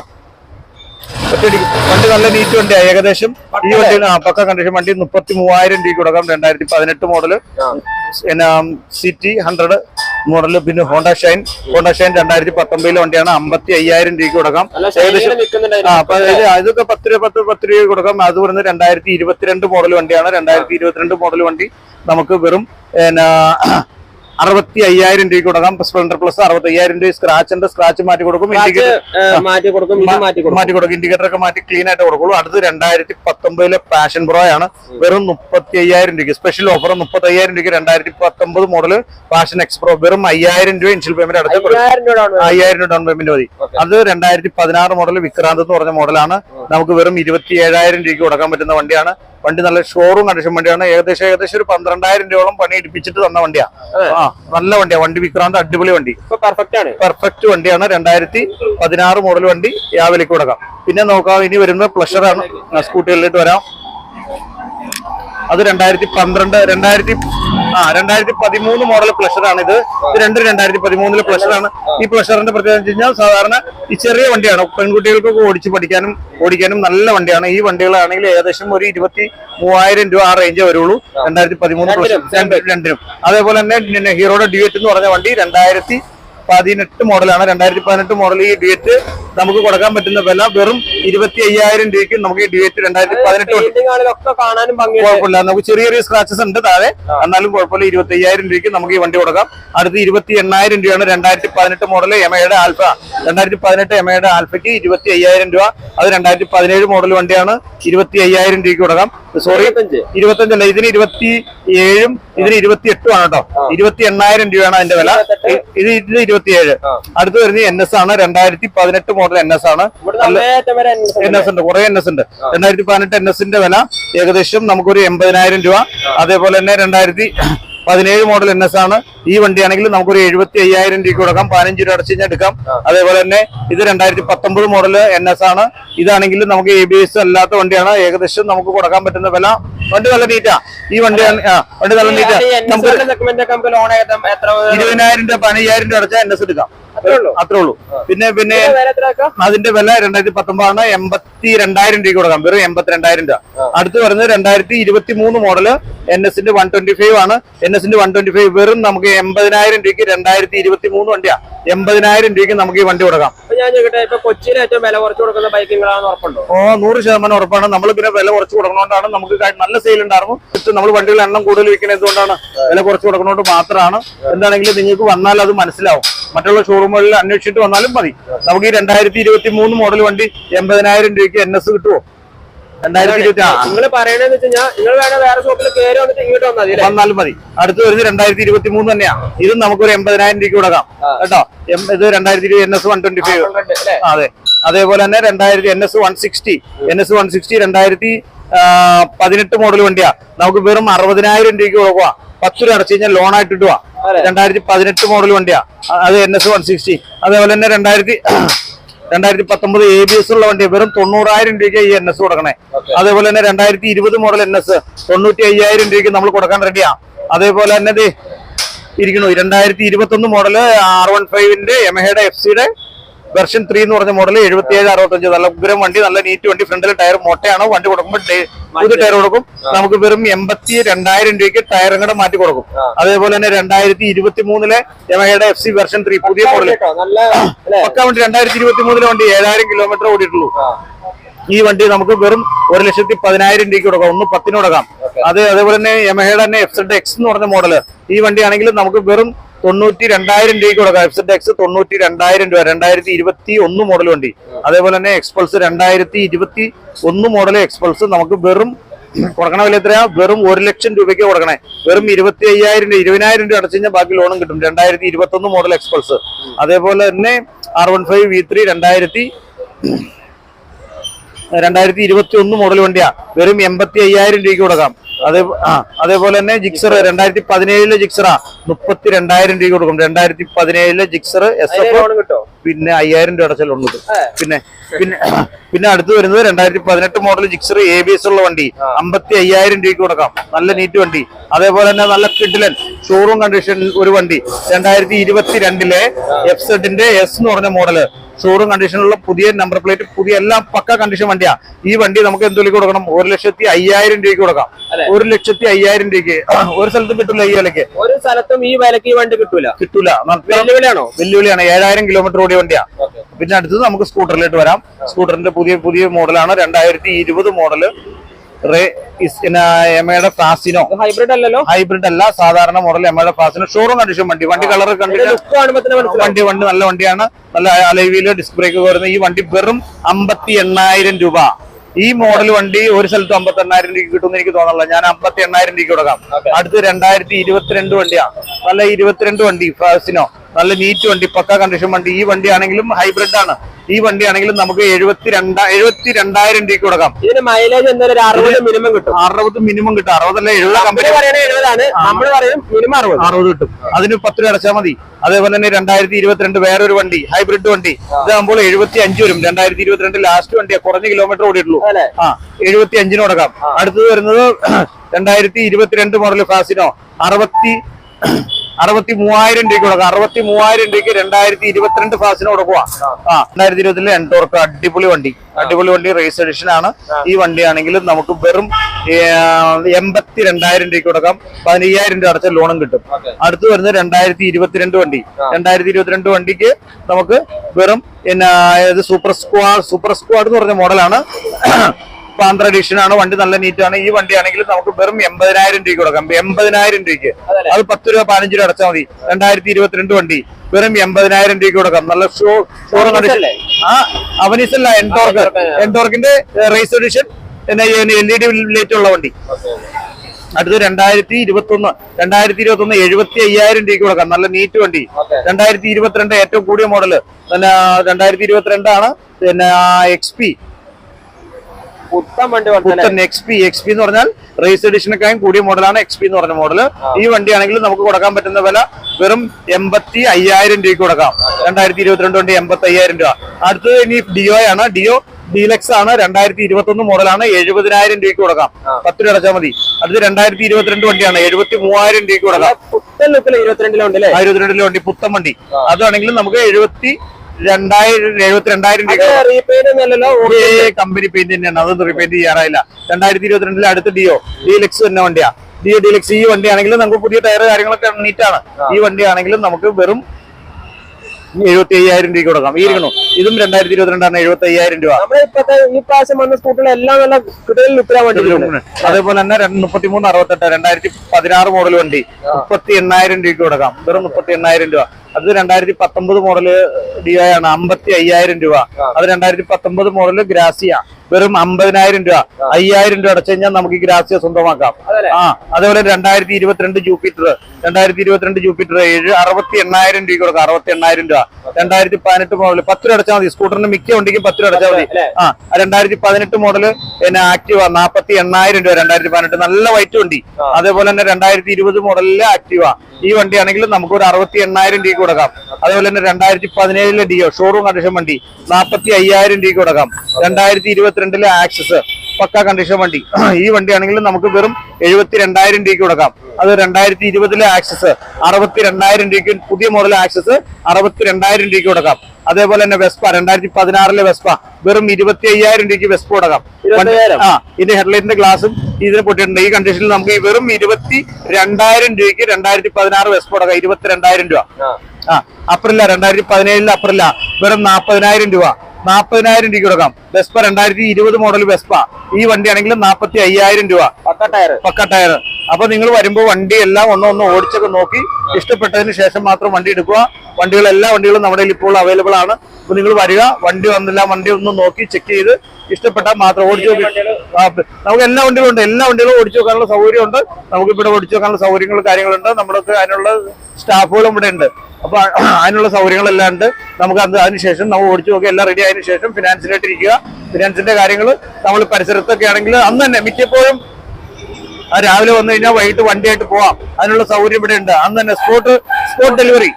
ഒറ്റയടിക്ക് വണ്ടി നല്ല നീറ്റ് വണ്ടിയാണ് ഏകദേശം ഈ വണ്ടി ആ പക്ക കണ്ടീഷൻ വണ്ടി മുപ്പത്തി മൂവായിരം രൂപ കൊടുക്കാം. രണ്ടായിരത്തി പതിനെട്ട് മോഡൽ പിന്നെ സിറ്റി ഹൺഡ്രഡ് മോഡൽ പിന്നെ ഹോണ്ട ഷൈൻ ഹോണ്ട ഷൈൻ രണ്ടായിരത്തി പത്തൊമ്പതിലെ വണ്ടിയാണ്. അമ്പത്തി അയ്യായിരം രൂപ കൊടുക്കാം. ഏകദേശം ഇതൊക്കെ പത്ത് രൂപ പത്ത് പത്ത് രൂപ കൊടുക്കാം. അത് പറയുന്നത് രണ്ടായിരത്തി ഇരുപത്തിരണ്ട് മോഡൽ വണ്ടിയാണ്. രണ്ടായിരത്തി ഇരുപത്തിരണ്ട് മോഡൽ വണ്ടി നമുക്ക് വെറും അറുപത്തി അയ്യായിരം രൂപയ്ക്ക് കൊടുക്കാം. സ്പ്ലെൻഡർ പ്ലസ് അറുപത്തി അയ്യായിരം രൂപ സ്ക്രാച്ച് ഉണ്ട്. സ്ക്രാച്ച് മാറ്റി കൊടുക്കും. ഇൻഡിക്കേറ്റർ മാറ്റി കൊടുക്കും. മാറ്റി ഇൻഡിക്കേറ്റർ ഒക്കെ മാറ്റി ക്ലീൻ ആയിട്ട് കൊടുക്കുള്ളൂ. അടുത്ത് രണ്ടായിരത്തി പത്തൊമ്പതിലെ പാഷൻ പ്രോ ആണ്. വെറും മുപ്പത്തി അയ്യായിരം രൂപയ്ക്ക്. സ്പെഷ്യൽ ഓഫർ മുപ്പത്തി അയ്യായിരം രൂപയ്ക്ക് രണ്ടായിരത്തി പത്തൊമ്പത് മോഡൽ പാഷൻ എക്സ് പ്രോ വെറും അയ്യായിരം രൂപ ഇൻഷ്യൽ പേയ്മെന്റ് അടുത്ത് രൂപ അയ്യായിരം രൂപ ഡൗൺ പേയ്മെന്റ് മതി. അത് രണ്ടായിരത്തി പതിനാറ് മോഡൽ വിക്രാന്ത് എന്ന് പറഞ്ഞ മോഡലാണ് നമുക്ക് വെറും ഇരുപത്തി ഏഴായിരം രൂപയ്ക്ക് കൊടുക്കാൻ പറ്റുന്ന വണ്ടിയാണ്. വണ്ടി നല്ല ഷോറൂം കണ്ടീഷൻ വണ്ടിയാണ്. ഏകദേശം ഏകദേശം ഒരു പന്ത്രണ്ടായിരം രൂപയോളം പണി ഇടിപ്പിച്ചിട്ട് തന്ന വണ്ടിയാ. ആ നല്ല വണ്ടിയാ. വണ്ടി വിക്രാന്ത് അടിപൊളി വണ്ടി. പെർഫെക്റ്റ് വണ്ടിയാണ്. രണ്ടായിരത്തി പതിനാറ് മോഡൽ വണ്ടി യാവിലേക്ക് കൊടുക്കാം പിന്നെ നോക്കാം ഇനി വരുന്നത് പ്ലഷറാണ് സ്കൂട്ടികളിലിട്ട് വരാം. അത് രണ്ടായിരത്തി പന്ത്രണ്ട് രണ്ടായിരത്തി ആ രണ്ടായിരത്തി പതിമൂന്ന് മോഡൽ പ്ലഷറാണ് ഇത്. ഇത് രണ്ടും രണ്ടായിരത്തി പതിമൂന്നിലെ പ്ലഷറാണ് ഈ പ്ലഷറിന്റെ പ്രത്യേകത വെച്ച് കഴിഞ്ഞാൽ സാധാരണ ഈ ചെറിയ വണ്ടിയാണ്. പെൺകുട്ടികൾക്കൊക്കെ ഓടിച്ച് പഠിക്കാനും ഓടിക്കാനും നല്ല വണ്ടിയാണ്. ഈ വണ്ടികളാണെങ്കിൽ ഏകദേശം ഒരു ഇരുപത്തി മൂവായിരം രൂപ ആ റേഞ്ചേ വരുള്ളൂ. രണ്ടായിരത്തി പതിമൂന്ന് രണ്ടിനും, അതേപോലെ തന്നെ ഹീറോയുടെ ഡ്യൂറ്റ് എന്ന് പറഞ്ഞ വണ്ടി രണ്ടായിരത്തി പതിനെട്ട് മോഡലാണ്. രണ്ടായിരത്തി പതിനെട്ട് മോഡൽ ഈ ഡ്യൂറ്റ് നമുക്ക് കൊടുക്കാൻ പറ്റുന്ന വില വെറും ഇരുപത്തി അയ്യായിരം രൂപയ്ക്ക് നമുക്ക് ഈ ഡ്യൂറ്റ് രണ്ടായിരത്തി പതിനെട്ട് കുഴപ്പമില്ല. നമുക്ക് ചെറിയ ചെറിയ സ്ക്രാച്ചസ് ഉണ്ട് താഴെ. എന്നാലും കുഴപ്പമില്ല. ഇരുപത്തി അയ്യായിരം രൂപയ്ക്ക് നമുക്ക് ഈ വണ്ടി കൊടുക്കാം. അടുത്ത് ഇരുപത്തി എണ്ണായിരം രൂപയാണ് രണ്ടായിരത്തി പതിനെട്ട് മോഡൽ എമയുടെ ആൽഫ. രണ്ടായിരത്തി പതിനെട്ട് എമയുടെ ആൽഫയ്ക്ക് ഇരുപത്തി അയ്യായിരം രൂപ. അത് രണ്ടായിരത്തി പതിനേഴ് മോഡൽ വണ്ടിയാണ്. ഇരുപത്തി അയ്യായിരം രൂപയ്ക്ക് കൊടുക്കാം. സോറി ഇരുപത്തഞ്ച്. ഇരുപത്തഞ്ചല്ല ഇതിന് ഇരുപത്തി ഏഴും ഇതിന് ഇരുപത്തി എട്ടും ആണ് കേട്ടോ ഇരുപത്തി എണ്ണായിരം രൂപയാണ് അതിന്റെ വില. ഇത് ഇതിന് ഇരുപത്തിയേഴ്. അടുത്ത് വരുന്നത് എൻ എസ് ആണ്. രണ്ടായിരത്തി പതിനെട്ട് മോഡൽ എൻ എസ് ആണ്. എൻ എസ് ഉണ്ട്. കുറെ എൻ എസ് ഉണ്ട്. രണ്ടായിരത്തി പതിനെട്ട് എൻ എസിന്റെ വില ഏകദേശം നമുക്കൊരു എൺപതിനായിരം രൂപ. അതേപോലെ തന്നെ രണ്ടായിരത്തി പതിനേഴ് മോഡൽ എൻ എസ് ആണ്. ഈ വണ്ടിയാണെങ്കിൽ നമുക്കൊരു എഴുപത്തി അയ്യായിരം രൂപ കൊടുക്കാം. പതിനഞ്ച് രൂപ അടച്ചു കഴിഞ്ഞാൽ എടുക്കാം. അതേപോലെ തന്നെ ഇത് രണ്ടായിരത്തി പത്തൊമ്പത് മോഡൽ എൻ എസ് ആണ്. ഇതാണെങ്കിൽ നമുക്ക് എ ബി എസ് അല്ലാത്ത വണ്ടിയാണ്. ഏകദേശം നമുക്ക് കൊടുക്കാൻ പറ്റുന്ന വില. വണ്ടി നല്ല നീറ്റാ ഈ വണ്ടി വണ്ടി നല്ല നീറ്റാ നമുക്ക് ഇരുപതിനായിരം രൂപ പതിനയ്യായിരം രൂപ അടച്ചാൽ എൻ എസ് എടുക്കാം. അത്രേ ഉള്ളൂ. പിന്നെ പിന്നെ അതിന്റെ വില രണ്ടായിരത്തി പത്തൊമ്പതാണ് എൺപത്തി രണ്ടായിരം രൂപ കൊടുക്കാം. വെറും എൺപത്തിരണ്ടായിരം രൂപ. അടുത്ത് വരുന്നത് രണ്ടായിരത്തി ഇരുപത്തി മൂന്ന് മോഡൽ എൻ എസിന്റെ വൺ ട്വന്റി ഫൈവ് ആണ്. എൻ എസിന്റെ വൺ ട്വന്റി ഫൈവ് വെറും നമുക്ക് എൺപതിനായിരം രൂപയ്ക്ക് രണ്ടായിരത്തി ഇരുപത്തി മൂന്ന് വണ്ടിയാ. എൺപതിനായിരം രൂപയ്ക്ക് നമുക്ക് ഈ വണ്ടി കൊടുക്കാം. ഓ നൂറ് ശതമാനം ഉറപ്പാണ്. നമ്മൾ പിന്നെ വില കുറച്ച് കൊടുക്കണോണ്ടാണ് നമുക്ക് നല്ല സെയിൽ ഉണ്ടായിരുന്നു. നമ്മൾ വണ്ടികളുടെ എണ്ണം കൂടുതൽ വിൽക്കുന്നത് കൊണ്ടാണ് വില കുറച്ച് കൊടുക്കണോണ്ട് മാത്രമാണ് എന്താണെങ്കിലും നിങ്ങൾക്ക് വന്നാൽ അത് മനസ്സിലാവും. മറ്റുള്ള ഷോറൂമുകളിൽ അന്വേഷിച്ചിട്ട് വന്നാലും മതി. നമുക്ക് ഈ രണ്ടായിരത്തി ഇരുപത്തി മൂന്ന് മോഡൽ വണ്ടി എൺപതിനായിരം രൂപയ്ക്ക് എൻ എസ് കിട്ടുമോ രണ്ടായിരത്തി ഇരുപത്തി ആ. നിങ്ങൾ പറയണെന്ന് വെച്ച് കഴിഞ്ഞാൽ നിങ്ങൾ വേണേ വേറെ ഷോപ്പിൽ കയറി വന്നിട്ട് ഇങ്ങോട്ട് വന്നാൽ വന്നാലും മതി. അടുത്ത് വരുന്നത് രണ്ടായിരത്തി ഇരുപത്തി മൂന്ന് തന്നെയാ. ഇത് നമുക്കൊരു എൺപതിനായിരം രൂപയ്ക്ക് കൊടുക്കാം. കേട്ടോ? ഇത് രണ്ടായിരത്തി ഇരുപത് N S one twenty five അതെ. അതേപോലെ തന്നെ രണ്ടായിരത്തി N S one sixty N S one sixty രണ്ടായിരത്തി പതിനെട്ട് മോഡൽ വണ്ടിയാ. നമുക്ക് വെറും അറുപതിനായിരം രൂപയ്ക്ക് കൊടുക്കുക പത്ത് രൂപ അടച്ചു കഴിഞ്ഞാൽ ലോൺ ആയിട്ട് ഇട്ടുക അതെ. രണ്ടായിരത്തി പതിനെട്ട് മോഡൽ വണ്ടിയാ. അത് എൻ എസ് വൺ സിക്സ്റ്റി അതേപോലെ തന്നെ രണ്ടായിരത്തി രണ്ടായിരത്തി പത്തൊമ്പത് എ ബി എസ് ഉള്ള വണ്ടി വെറും തൊണ്ണൂറായിരം രൂപയ്ക്ക് ഈ എൻ എസ് കൊടുക്കണേ. അതേപോലെ തന്നെ രണ്ടായിരത്തി ഇരുപത് മോഡൽ എൻ എസ് തൊണ്ണൂറ്റി അയ്യായിരം രൂപയ്ക്ക് നമ്മൾ കൊടുക്കാൻ റെഡിയാ അതേപോലെ തന്നെ ഇത് ഇരിക്കണു രണ്ടായിരത്തി ഇരുപത്തി ഒന്ന് മോഡൽ ആർ വൺ ഫൈവിന്റെ യമഹയുടെ എഫ് സിയുടെ വെർഷൻ ത്രീ എന്ന് പറഞ്ഞ മോഡൽ എഴുപത്തി ഏഴ് അറുപത്തഞ്ച്. നല്ല ഉഗ്രം വണ്ടി നല്ല നീറ്റ് വണ്ടി ഫ്രണ്ടിലെ ടയർ മൊട്ടയാണ് വണ്ടി കൊടുക്കുമ്പോൾ പുതിയ ടയർ കൊടുക്കും. നമുക്ക് വെറും എൺപത്തി രണ്ടായിരം രൂപയ്ക്ക് ടയറും കൂടെ മാറ്റി കൊടുക്കും. അതേപോലെ തന്നെ രണ്ടായിരത്തി ഇരുപത്തി മൂന്നിലെ യമഹയുടെ എഫ് സി വെർഷൻ ത്രീ പുതിയ മോഡൽ പക്ക വണ്ടി രണ്ടായിരത്തി ഇരുപത്തി മൂന്നിലെ വണ്ടി ഏഴായിരം കിലോമീറ്റർ ഓടിയിട്ടുള്ളൂ. ഈ വണ്ടി നമുക്ക് വെറും ഒരു ലക്ഷത്തി പതിനായിരം രൂപയ്ക്ക് കൊടുക്കാം. ഒന്ന് പത്തിന് കൊടുക്കാം. അത് അതേപോലെ തന്നെ യമഹയുടെ തന്നെ എഫ് സെഡ് എക്സ് എന്ന് പറഞ്ഞ മോഡൽ ഈ വണ്ടി ആണെങ്കിലും നമുക്ക് വെറും തൊണ്ണൂറ്റി രണ്ടായിരം രൂപയ്ക്ക് കൊടുക്കാം. എഫ് സെഡ് എക്സ് തൊണ്ണൂറ്റി രണ്ടായിരം രൂപ രണ്ടായിരത്തി ഇരുപത്തി ഒന്ന് മോഡൽ വണ്ടി. അതേപോലെ തന്നെ എക്സ്പൾസ് രണ്ടായിരത്തി ഇരുപത്തി ഒന്ന് മോഡൽ എക്സ്പൾസ് നമുക്ക് വെറും കൊടുക്കണ വില എത്രയാ? വെറും ഒരു ലക്ഷം രൂപയ്ക്ക് കൊടുക്കണേ. വെറും ഇരുപത്തി അയ്യായിരം രൂപ ഇരുപതിനായിരം രൂപ അടച്ചു കഴിഞ്ഞാൽ ബാക്കി ലോണും കിട്ടും. രണ്ടായിരത്തി ഇരുപത്തി ഒന്ന് മോഡൽ എക്സ്പൾസ് അതേപോലെ തന്നെ R one five V three രണ്ടായിരത്തി രണ്ടായിരത്തി ഇരുപത്തി ഒന്ന് മോഡൽ വണ്ടിയാ. വെറും എൺപത്തി അയ്യായിരം രൂപയ്ക്ക് കൊടുക്കാം. അതേ ആ അതേപോലെ തന്നെ ജിക്സർ രണ്ടായിരത്തി പതിനേഴിലെ ജിക്സറാ മുപ്പത്തി രണ്ടായിരം രൂപ കൊടുക്കും. രണ്ടായിരത്തി പതിനേഴിലെ ജിക്സർ എസ് എഫ് പിന്നെ അയ്യായിരം രൂപ അടച്ചാലുണ്ട് ഏ. പിന്നെ പിന്നെ പിന്നെ അടുത്ത് വരുന്നത് രണ്ടായിരത്തി പതിനെട്ട് model Gixxer A B S ഉള്ള വണ്ടി. അമ്പത്തി അയ്യായിരം രൂപയ്ക്ക് കൊടുക്കാം. നല്ല നീറ്റ് വണ്ടി. അതേപോലെ തന്നെ നല്ല കിഡിലൻ ഷോറൂം കണ്ടീഷൻ ഒരു വണ്ടി. രണ്ടായിരത്തി ഇരുപത്തി രണ്ടിലെ എഫ് സെഡിന്റെ എസ് എന്ന് പറഞ്ഞ മോഡൽ ഷോറൂം കണ്ടീഷനുള്ള പുതിയ നമ്പർ പ്ലേറ്റ് പുതിയ എല്ലാം പക്ക കണ്ടീഷൻ വണ്ടിയാ. ഈ വണ്ടി നമുക്ക് എന്തൊക്കെ കൊടുക്കണം? ഒരു ലക്ഷത്തി അയ്യായിരം രൂപയ്ക്ക് കൊടുക്കാം. ഒരു ലക്ഷത്തി അയ്യായിരം രൂപയ്ക്ക്. ഒരു സ്ഥലത്തും കിട്ടില്ല ഈ വിലക്ക് ഒരു സ്ഥലത്തും ഈ വിലക്ക് ഈ വണ്ടി കിട്ടൂല. കിട്ടൂല. വെല്ലുവിളിയാണോ? വെല്ലുവിളിയാണ്. ഏഴായിരം കിലോമീറ്റർ ഓടിയ വണ്ടിയാ. പിന്നെ അടുത്തത് നമുക്ക് സ്കൂട്ടറിലേക്ക് വരാം. സ്കൂട്ടറിന്റെ പുതിയ പുതിയ മോഡലാണ് രണ്ടായിരത്തി ഇരുപത് മോഡൽ എമയുടെ ഫാസിനോ ഹൈബ്രിഡ് അല്ലല്ലോ? ഹൈബ്രിഡ് അല്ല സാധാരണ മോഡൽ എമയുടെ ഫാസിനോ ഷോറൂം കണ്ടീഷൻ വണ്ടി. വണ്ടി കളർ കണ്ടിട്ട് വണ്ടി വണ്ടി നല്ല വണ്ടിയാണ്. നല്ല അലൈവിയിൽ ഡിസ്ക് ബ്രേക്ക് വരുന്ന ഈ വണ്ടി വെറും അമ്പത്തി എണ്ണായിരം രൂപ. ഈ മോഡൽ വണ്ടി ഒരു സ്ഥലത്ത് അമ്പത്തി എണ്ണായിരം രൂപ കിട്ടുമെന്ന് എനിക്ക് തോന്നുന്നില്ല. ഞാൻ അമ്പത്തി എണ്ണായിരം രൂപ കൊടുക്കാം. അടുത്ത് രണ്ടായിരത്തി ഇരുപത്തിരണ്ട് വണ്ടിയാ. നല്ല ഇരുപത്തിരണ്ട് വണ്ടി ഫാസിനോ നല്ല നീറ്റ് വണ്ടി പക്ക കണ്ടീഷൻ വണ്ടി. ഈ വണ്ടി ആണെങ്കിലും ഹൈബ്രിഡ് ആണ്. ഈ വണ്ടി ആണെങ്കിലും നമുക്ക് എഴുപത്തി രണ്ടാ എഴുപത്തി രണ്ടായിരം രൂപ കൊടുക്കാം. ഇതിന് മൈലേജ് എന്തായാലും അറുപത് മിനിമം കിട്ടും. അറുപത് മിനിമം കിട്ടും. അറുപതല്ല എഴുപത് കമ്പനി എഴുപതാണ്. നമ്മൾ പറയും മിനിമം അറുപത്. അറുപത് കിട്ടും. അതിന് പത്ത് രൂപ അടച്ചാൽ മതി. അതേപോലെ തന്നെ രണ്ടായിരത്തി ഇരുപത്തിരണ്ട് വേറൊരു വണ്ടി ഹൈബ്രിഡ് വണ്ടി. ഇതാകുമ്പോൾ എഴുപത്തി അഞ്ച് വരും. രണ്ടായിരത്തി ഇരുപത്തിരണ്ട് ലാസ്റ്റ് വണ്ടിയാ. കുറഞ്ഞ കിലോമീറ്റർ ഓടിയിട്ടുള്ളൂ. അല്ലേ ആ എഴുപത്തി അഞ്ചിന് കൊടുക്കാം അടുത്തത് വരുന്നത് രണ്ടായിരത്തി ഇരുപത്തിരണ്ട് മോഡൽ ഫാസിനോ അറുപത്തി അറുപത്തി മൂവായിരം രൂപയ്ക്ക് കൊടുക്കാം. അറുപത്തി മൂവായിരം രൂപയ്ക്ക് രണ്ടായിരത്തി ഇരുപത്തിരണ്ട് ഫാസിന് കൊടുക്കുക ആ. രണ്ടായിരത്തി ഇരുപത്തിലെ എൻടോർക്ക് അടിപൊളി വണ്ടി. അടിപൊളി വണ്ടി റേസ് എഡിഷൻ ആണ്. ഈ വണ്ടി ആണെങ്കിലും നമുക്ക് വെറും എൺപത്തി രണ്ടായിരം രൂപയ്ക്ക് കൊടുക്കാം. പതിനയ്യായിരം രൂപ അടച്ച ലോണും കിട്ടും. അടുത്ത് വരുന്നത് രണ്ടായിരത്തി ഇരുപത്തിരണ്ട് വണ്ടി. രണ്ടായിരത്തി ഇരുപത്തിരണ്ട് വണ്ടിക്ക് നമുക്ക് വെറും പിന്നെ ഇത് സൂപ്പർ സ്ക്വാഡ് സൂപ്പർ സ്ക്വാഡ് എന്ന് പറഞ്ഞ മോഡലാണ് പാന്ത്ര എഡിഷൻ ആണ് വണ്ടി നല്ല നീറ്റ് ആണ്. ഈ വണ്ടി ആണെങ്കിൽ നമുക്ക് വെറും എൺപതിനായിരം രൂപയ്ക്ക് കൊടുക്കാം. എൺപതിനായിരം രൂപയ്ക്ക്. അത് പത്ത് രൂപ പതിനഞ്ച് രൂപ അടച്ചാൽ മതി. രണ്ടായിരത്തി ഇരുപത്തിരണ്ട് വണ്ടി വെറും എൺപതിനായിരം രൂപയ്ക്ക് കൊടുക്കാം. നല്ല ഷോ ഷോറൂം? ആ അവനിസല്ല Ntorq. എൻടോർക്കിന്റെ race edition L E D light ഉള്ള വണ്ടി അടുത്ത് രണ്ടായിരത്തി ഇരുപത്തി ഒന്ന് രണ്ടായിരത്തി ഇരുപത്തി ഒന്ന് എഴുപത്തി അയ്യായിരം രൂപയ്ക്ക് കൊടുക്കാം. നല്ല നീറ്റ് വണ്ടി. രണ്ടായിരത്തി ഇരുപത്തിരണ്ട് ഏറ്റവും കൂടിയ മോഡൽ പിന്നെ രണ്ടായിരത്തി ഇരുപത്തിരണ്ടാണ് പിന്നെ എക്സ് പി പുത്തൻ വണ്ടി പറഞ്ഞല്ലേ പുത്തൻ എക്സ് പി എക്സ് പി എന്ന് പറഞ്ഞാൽ റേസ് എഡിഷനൊക്കെയും കൂടിയ മോഡലാണ് എക്സ് പി എന്ന് പറഞ്ഞ മോഡൽ ഈ വണ്ടി ആണെങ്കിൽ നമുക്ക് കൊടുക്കാൻ പറ്റുന്ന വില വെറും എൺപത്തി അയ്യായിരം രൂപയ്ക്ക് കൊടുക്കാം. രണ്ടായിരത്തി ഇരുപത്തിരണ്ട് വണ്ടി എൺപത്തി അയ്യായിരം രൂപ. അടുത്തത് ഇനി ഡിയോ ആണ്. ഡിയോ ഡീലക്സ് ആണ്. രണ്ടായിരത്തി ഇരുപത്തി ഒന്ന് മോഡലാണ് എഴുപതിനായിരം രൂപയ്ക്ക് കൊടുക്കാം. പത്ത് രൂപ അടച്ചാൽ മതി. അടുത്ത് രണ്ടായിരത്തി ഇരുപത്തിരണ്ട് വണ്ടിയാണ്. എഴുപത്തി മൂവായിരം രൂപയ്ക്ക് കൊടുക്കാം. പുത്തൻ ലുക്കിൽ ഇരുപത്തിരണ്ടിലുണ്ട് ഇരുപത്തിരണ്ടിലെ വണ്ടി പുത്തൻ വണ്ടി. അതാണെങ്കിലും നമുക്ക് എഴുപത്തി രണ്ടായിരം എഴുപത്തി രണ്ടായിരം അത് രൂപ. കമ്പനി പെയിന്റ് തന്നെയാണ്. അതൊന്നും റീപെയിന്റ് ചെയ്യാറായില്ല. രണ്ടായിരത്തി ഇരുപത്തിരണ്ടിൽ അടുത്ത് ഡിയോ ഡീലക്സ് തന്നെ വണ്ടിയാ. ഡിയോ ഡീലക്സ് ഈ വണ്ടി ആണെങ്കിലും നമുക്ക് പുതിയ ടയർ കാര്യങ്ങളൊക്കെ നീറ്റാണ് ഈ വണ്ടി ആണെങ്കിലും നമുക്ക് വെറും എഴുപത്തി അയ്യായിരം രൂപ കൊടുക്കാം. ഈ ഇരിക്കണോ? ഇതും രണ്ടായിരത്തി ഇരുപത്തിരണ്ടാണ് എഴുപത്തി അയ്യായിരം രൂപ നമ്മുടെ ഈ പ്രാവശ്യം വന്ന സ്കൂട്ടറിൽ എല്ലാം നല്ല കിടലിൽ വേണ്ടി അതേപോലെ തന്നെ മുപ്പത്തിമൂന്ന് അറുപത്തെട്ട് രണ്ടായിരത്തി പതിനാറ് മോഡൽ വണ്ടി. മുപ്പത്തി എണ്ണായിരം രൂപയ്ക്ക് കൊടുക്കാം. വെറും മുപ്പത്തി എണ്ണായിരം രൂപ. അത് രണ്ടായിരത്തി പത്തൊമ്പത് മോഡൽ ഡി ആണ്. അമ്പത്തി അയ്യായിരം രൂപ. അത് രണ്ടായിരത്തി പത്തൊമ്പത് മോഡൽ ഗ്രാസിയ. വെറും അമ്പതിനായിരം രൂപ അയ്യായിരം രൂപ അടച്ചു കഴിഞ്ഞാൽ നമുക്ക് ഈ ഗ്രാസിയ സ്വന്തമാക്കാം. ആ അതേപോലെ രണ്ടായിരത്തി ഇരുപത്തിരണ്ട് ജൂപ്പിറ്റർ രണ്ടായിരത്തി ഇരുപത്തിരണ്ട് ജൂപ്പിറ്റർ ഏഴ് അറുപത്തി എണ്ണായിരം രൂപ കൊടുക്കാം അറുപത്തി എണ്ണായിരം രൂപ. രണ്ടായിരത്തി പതിനെട്ട് മോഡൽ പത്ത് രൂപ അടച്ചാൽ മതി. സ്കൂട്ടറിന് മിക്ക ഉണ്ടെങ്കിൽ പത്ത് രൂപ അടച്ചാൽ മതി. ആ രണ്ടായിരത്തി പതിനെട്ട് മോഡൽ പിന്നെ ആക്റ്റീവ നാപ്പത്തി എണ്ണായിരം രൂപ രണ്ടായിരത്തി പതിനെട്ട് നല്ല വൈറ്റ് വണ്ടി. അതേപോലെ തന്നെ രണ്ടായിരത്തി ഇരുപത് മോഡലിലെ ആക്റ്റീവ ഈ വണ്ടിയാണെങ്കിൽ നമുക്ക് ഒരു അറുപത്തി എണ്ണായിരം രൂപ കൊടുക്കാം. അതേപോലെ തന്നെ രണ്ടായിരത്തി പതിനേഴിലെ ഡിയോ ഷോറൂം കണ്ടീഷൻ വണ്ടി നാപ്പത്തി അയ്യായിരം രൂപ കൊടുക്കാം രണ്ടായിരത്തി ഇരുപത്തിരണ്ടിലെ ആക്സസ് പക്ക കണ്ടീഷൻ വണ്ടി. ഈ വണ്ടി ആണെങ്കിൽ നമുക്ക് വെറും എഴുപത്തി രണ്ടായിരം രൂപയ്ക്ക് കൊടുക്കാം. അത് രണ്ടായിരത്തി ഇരുപതിലെ ആക്സസ് അറുപത്തി രണ്ടായിരം രൂപയ്ക്ക് പുതിയ മോഡൽ ആക്സസ് അറുപത്തി രണ്ടായിരം രൂപയ്ക്ക് കൊടുക്കാം. അതേപോലെ തന്നെ വെസ്പ രണ്ടായിരത്തി പതിനാറിലെ വെസ്പ വെറും ഇരുപത്തി അയ്യായിരം രൂപയ്ക്ക് വെസ്പ കൊടുക്കാം? ആ ഇതിന്റെ ഹെഡ്ലൈറ്റിന്റെ ഗ്ലാസും ഇതിന് പൊട്ടിയിട്ടുണ്ട്. ഈ കണ്ടീഷനിൽ നമുക്ക് ഈ വെറും ഇരുപത്തി രണ്ടായിരം രൂപയ്ക്ക് രണ്ടായിരത്തി പതിനാറ് വെസ്പ കൊടുക്കാം. ഇരുപത്തി രണ്ടായിരം രൂപ. ആ. അപ്പറില്ല രണ്ടായിരത്തി പതിനേഴിലെ അപ്പറില്ല വെറും നാൽപ്പതിനായിരം രൂപ. നാൽപ്പതിനായിരം രൂപ കൊടുക്കാം. വെസ്പ രണ്ടായിരത്തി ഇരുപത് മോഡൽ വെസ്പ ഈ വണ്ടി ആണെങ്കിൽ നാൽപ്പത്തി അയ്യായിരം രൂപ. പക്ക ടയർ പക്ക ടയർ അപ്പൊ നിങ്ങൾ വരുമ്പോൾ വണ്ടി എല്ലാം ഒന്ന് ഒന്ന് ഓടിച്ചൊക്കെ നോക്കി ഇഷ്ടപ്പെട്ടതിന് ശേഷം മാത്രം വണ്ടി എടുക്കുക. വണ്ടികൾ എല്ലാ വണ്ടികളും നമ്മുടെ ഇപ്പോൾ അവൈലബിൾ ആണ്. അപ്പൊ നിങ്ങൾ വരിക. വണ്ടി വന്നില്ല വണ്ടി ഒന്ന് നോക്കി ചെക്ക് ചെയ്ത് ഇഷ്ടപ്പെട്ടാൽ മാത്രം ഓടിച്ചു നമുക്ക് എല്ലാ വണ്ടികളും ഉണ്ട്. എല്ലാ വണ്ടികളും ഓടിച്ചു നോക്കാനുള്ള സൗകര്യമുണ്ട്. നമുക്ക് ഇവിടെ ഓടിച്ചു നോക്കാനുള്ള സൗകര്യങ്ങൾ കാര്യങ്ങളുണ്ട്. നമ്മൾക്ക് അതിനുള്ള സ്റ്റാഫുകളും ഇവിടെ ഉണ്ട്. അപ്പൊ അതിനുള്ള സൗകര്യങ്ങളെല്ലാം ഉണ്ട് നമുക്ക് അത് അതിനുശേഷം നമ്മൾ ഓടിച്ചു നോക്കി എല്ലാം റെഡി ആയതിനു ശേഷം ഫിനാൻസിലായിട്ട് ഇരിക്കുക. ഫിനാൻസിന്റെ കാര്യങ്ങൾ നമ്മൾ പരിസരത്തൊക്കെ ആണെങ്കിൽ അന്ന് തന്നെ മിക്കപ്പോഴും ആ രാവിലെ വന്നു കഴിഞ്ഞാൽ വൈകിട്ട് വണ്ടിയായിട്ട് പോവാം. അതിനുള്ള സൗകര്യം ഇവിടെ ഉണ്ട്. അന്ന് തന്നെ സ്പോട്ട് സ്പോട്ട് ഡെലിവറി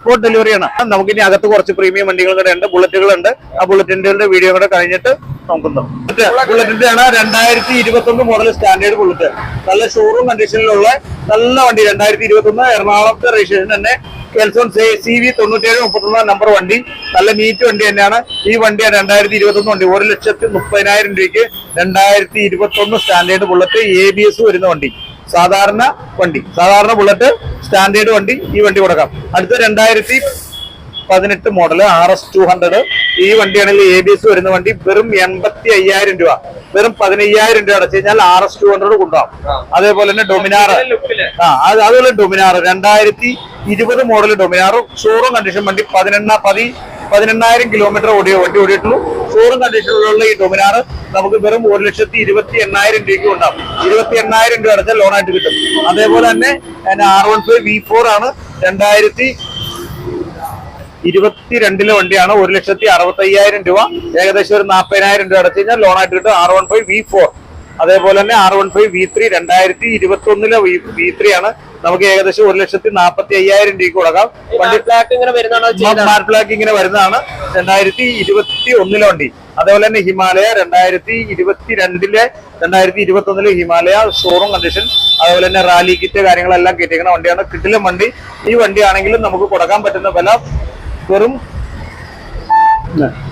സ്പോട്ട് ഡെലിവറിയാണ് നമുക്ക് ഇനി അകത്ത് കുറച്ച് പ്രീമിയം വണ്ടികൾ കൂടെ ഉണ്ട് ബുള്ളറ്റുകൾ ഉണ്ട്. ആ ബുള്ളറ്റിന്റെ വീഡിയോ കൂടെ കഴിഞ്ഞിട്ട് നോക്കുന്നു. ബുള്ളറ്റിന്റെ ആണ് രണ്ടായിരത്തി ഇരുപത്തി ഒന്ന് മോഡൽ സ്റ്റാൻഡേർഡ് ബുള്ളറ്റ് നല്ല ഷോറൂം കണ്ടീഷനിലുള്ള നല്ല വണ്ടി. രണ്ടായിരത്തി ഇരുപത്തി ഒന്ന് എറണാകുളത്തെ രജിസ്ട്രേഷൻ തന്നെ കെൽസോൺ സി വി തൊണ്ണൂറ്റേഴ് മുപ്പത്തൊന്നാം നമ്പർ വണ്ടി. നല്ല നീറ്റ് വണ്ടി തന്നെയാണ്. ഈ വണ്ടി രണ്ടായിരത്തി ഇരുപത്തൊന്ന് വണ്ടി. ഒരു ലക്ഷത്തി മുപ്പതിനായിരം രൂപയ്ക്ക് രണ്ടായിരത്തി ഇരുപത്തൊന്ന് standard Bullet A B S വരുന്ന വണ്ടി. സാധാരണ വണ്ടി. സാധാരണ ബുള്ളറ്റ് സ്റ്റാൻഡേർഡ് വണ്ടി ഈ വണ്ടി കൊടുക്കാം. അടുത്ത രണ്ടായിരത്തി പതിനെട്ട് model R S two hundred ഈ വണ്ടിയാണെങ്കിൽ എ ബി എസ് വരുന്ന വണ്ടി വെറും എൺപത്തി അയ്യായിരം രൂപ. വെറും പതിനയ്യായിരം രൂപ അടച്ചു കഴിഞ്ഞാൽ ആർ എസ് ടു ഹൺഡ്രഡ് കൊണ്ടുപോകാം. അതേപോലെ തന്നെ ഡൊമിനാർ ആ അത് അതുപോലെ ഡൊമിനാർ രണ്ടായിരത്തി ഇരുപത് മോഡൽ ഡൊമിനാർ ഷോറൂം കണ്ടീഷൻ വണ്ടി പതിനെണ്ണ പതി പതിനെണ്ണായിരം കിലോമീറ്റർ ഓടിയ വണ്ടി ഓടിയിട്ടുള്ളൂ. ഷോറൂം കണ്ടീഷനിലുള്ള ഈ ഡൊമിനാർ നമുക്ക് വെറും ഒരു ലക്ഷത്തി ഇരുപത്തി എണ്ണായിരം രൂപയ്ക്ക് ഉണ്ടാവും ഇരുപത്തി എണ്ണായിരം രൂപ അടച്ചാൽ ലോണായിട്ട് കിട്ടും. അതേപോലെ തന്നെ R one five V four ആണ്. രണ്ടായിരത്തി ഇരുപത്തിരണ്ടിലെ വണ്ടിയാണ് ഒരു ലക്ഷത്തി അറുപത്തി അയ്യായിരം രൂപ. ഏകദേശം ഒരു നാൽപ്പതിനായിരം രൂപ അടച്ചു കഴിഞ്ഞാൽ ലോണായിട്ട് കിട്ടും. R one five V four അതേപോലെ തന്നെ R one five V three രണ്ടായിരത്തി ഇരുപത്തി ഒന്നിലെ വി ത്രീ ആണ്. നമുക്ക് ഏകദേശം ഒരു ലക്ഷത്തി നാൽപ്പത്തി അയ്യായിരം രൂപ കൊടുക്കാം വണ്ടി ബ്ലാക്ക് ഇങ്ങനെ വരുന്നതാണ് ബ്ലാക്ക് ഇങ്ങനെ വരുന്നതാണ്. രണ്ടായിരത്തി ഇരുപത്തി ഒന്നിലെ വണ്ടി. അതേപോലെ തന്നെ ഹിമാലയ രണ്ടായിരത്തി ഇരുപത്തി രണ്ടിലെ രണ്ടായിരത്തി ഇരുപത്തി ഒന്നിലെ ഹിമാലയ ഷോറൂം കണ്ടീഷൻ അതേപോലെ തന്നെ റാലി കിറ്റ് കാര്യങ്ങളെല്ലാം കിട്ടിയിരിക്കുന്ന വണ്ടിയാണ്. കിട്ടിലും വണ്ടി. ഈ വണ്ടിയാണെങ്കിലും നമുക്ക് കൊടുക്കാൻ പറ്റുന്ന വില വെറും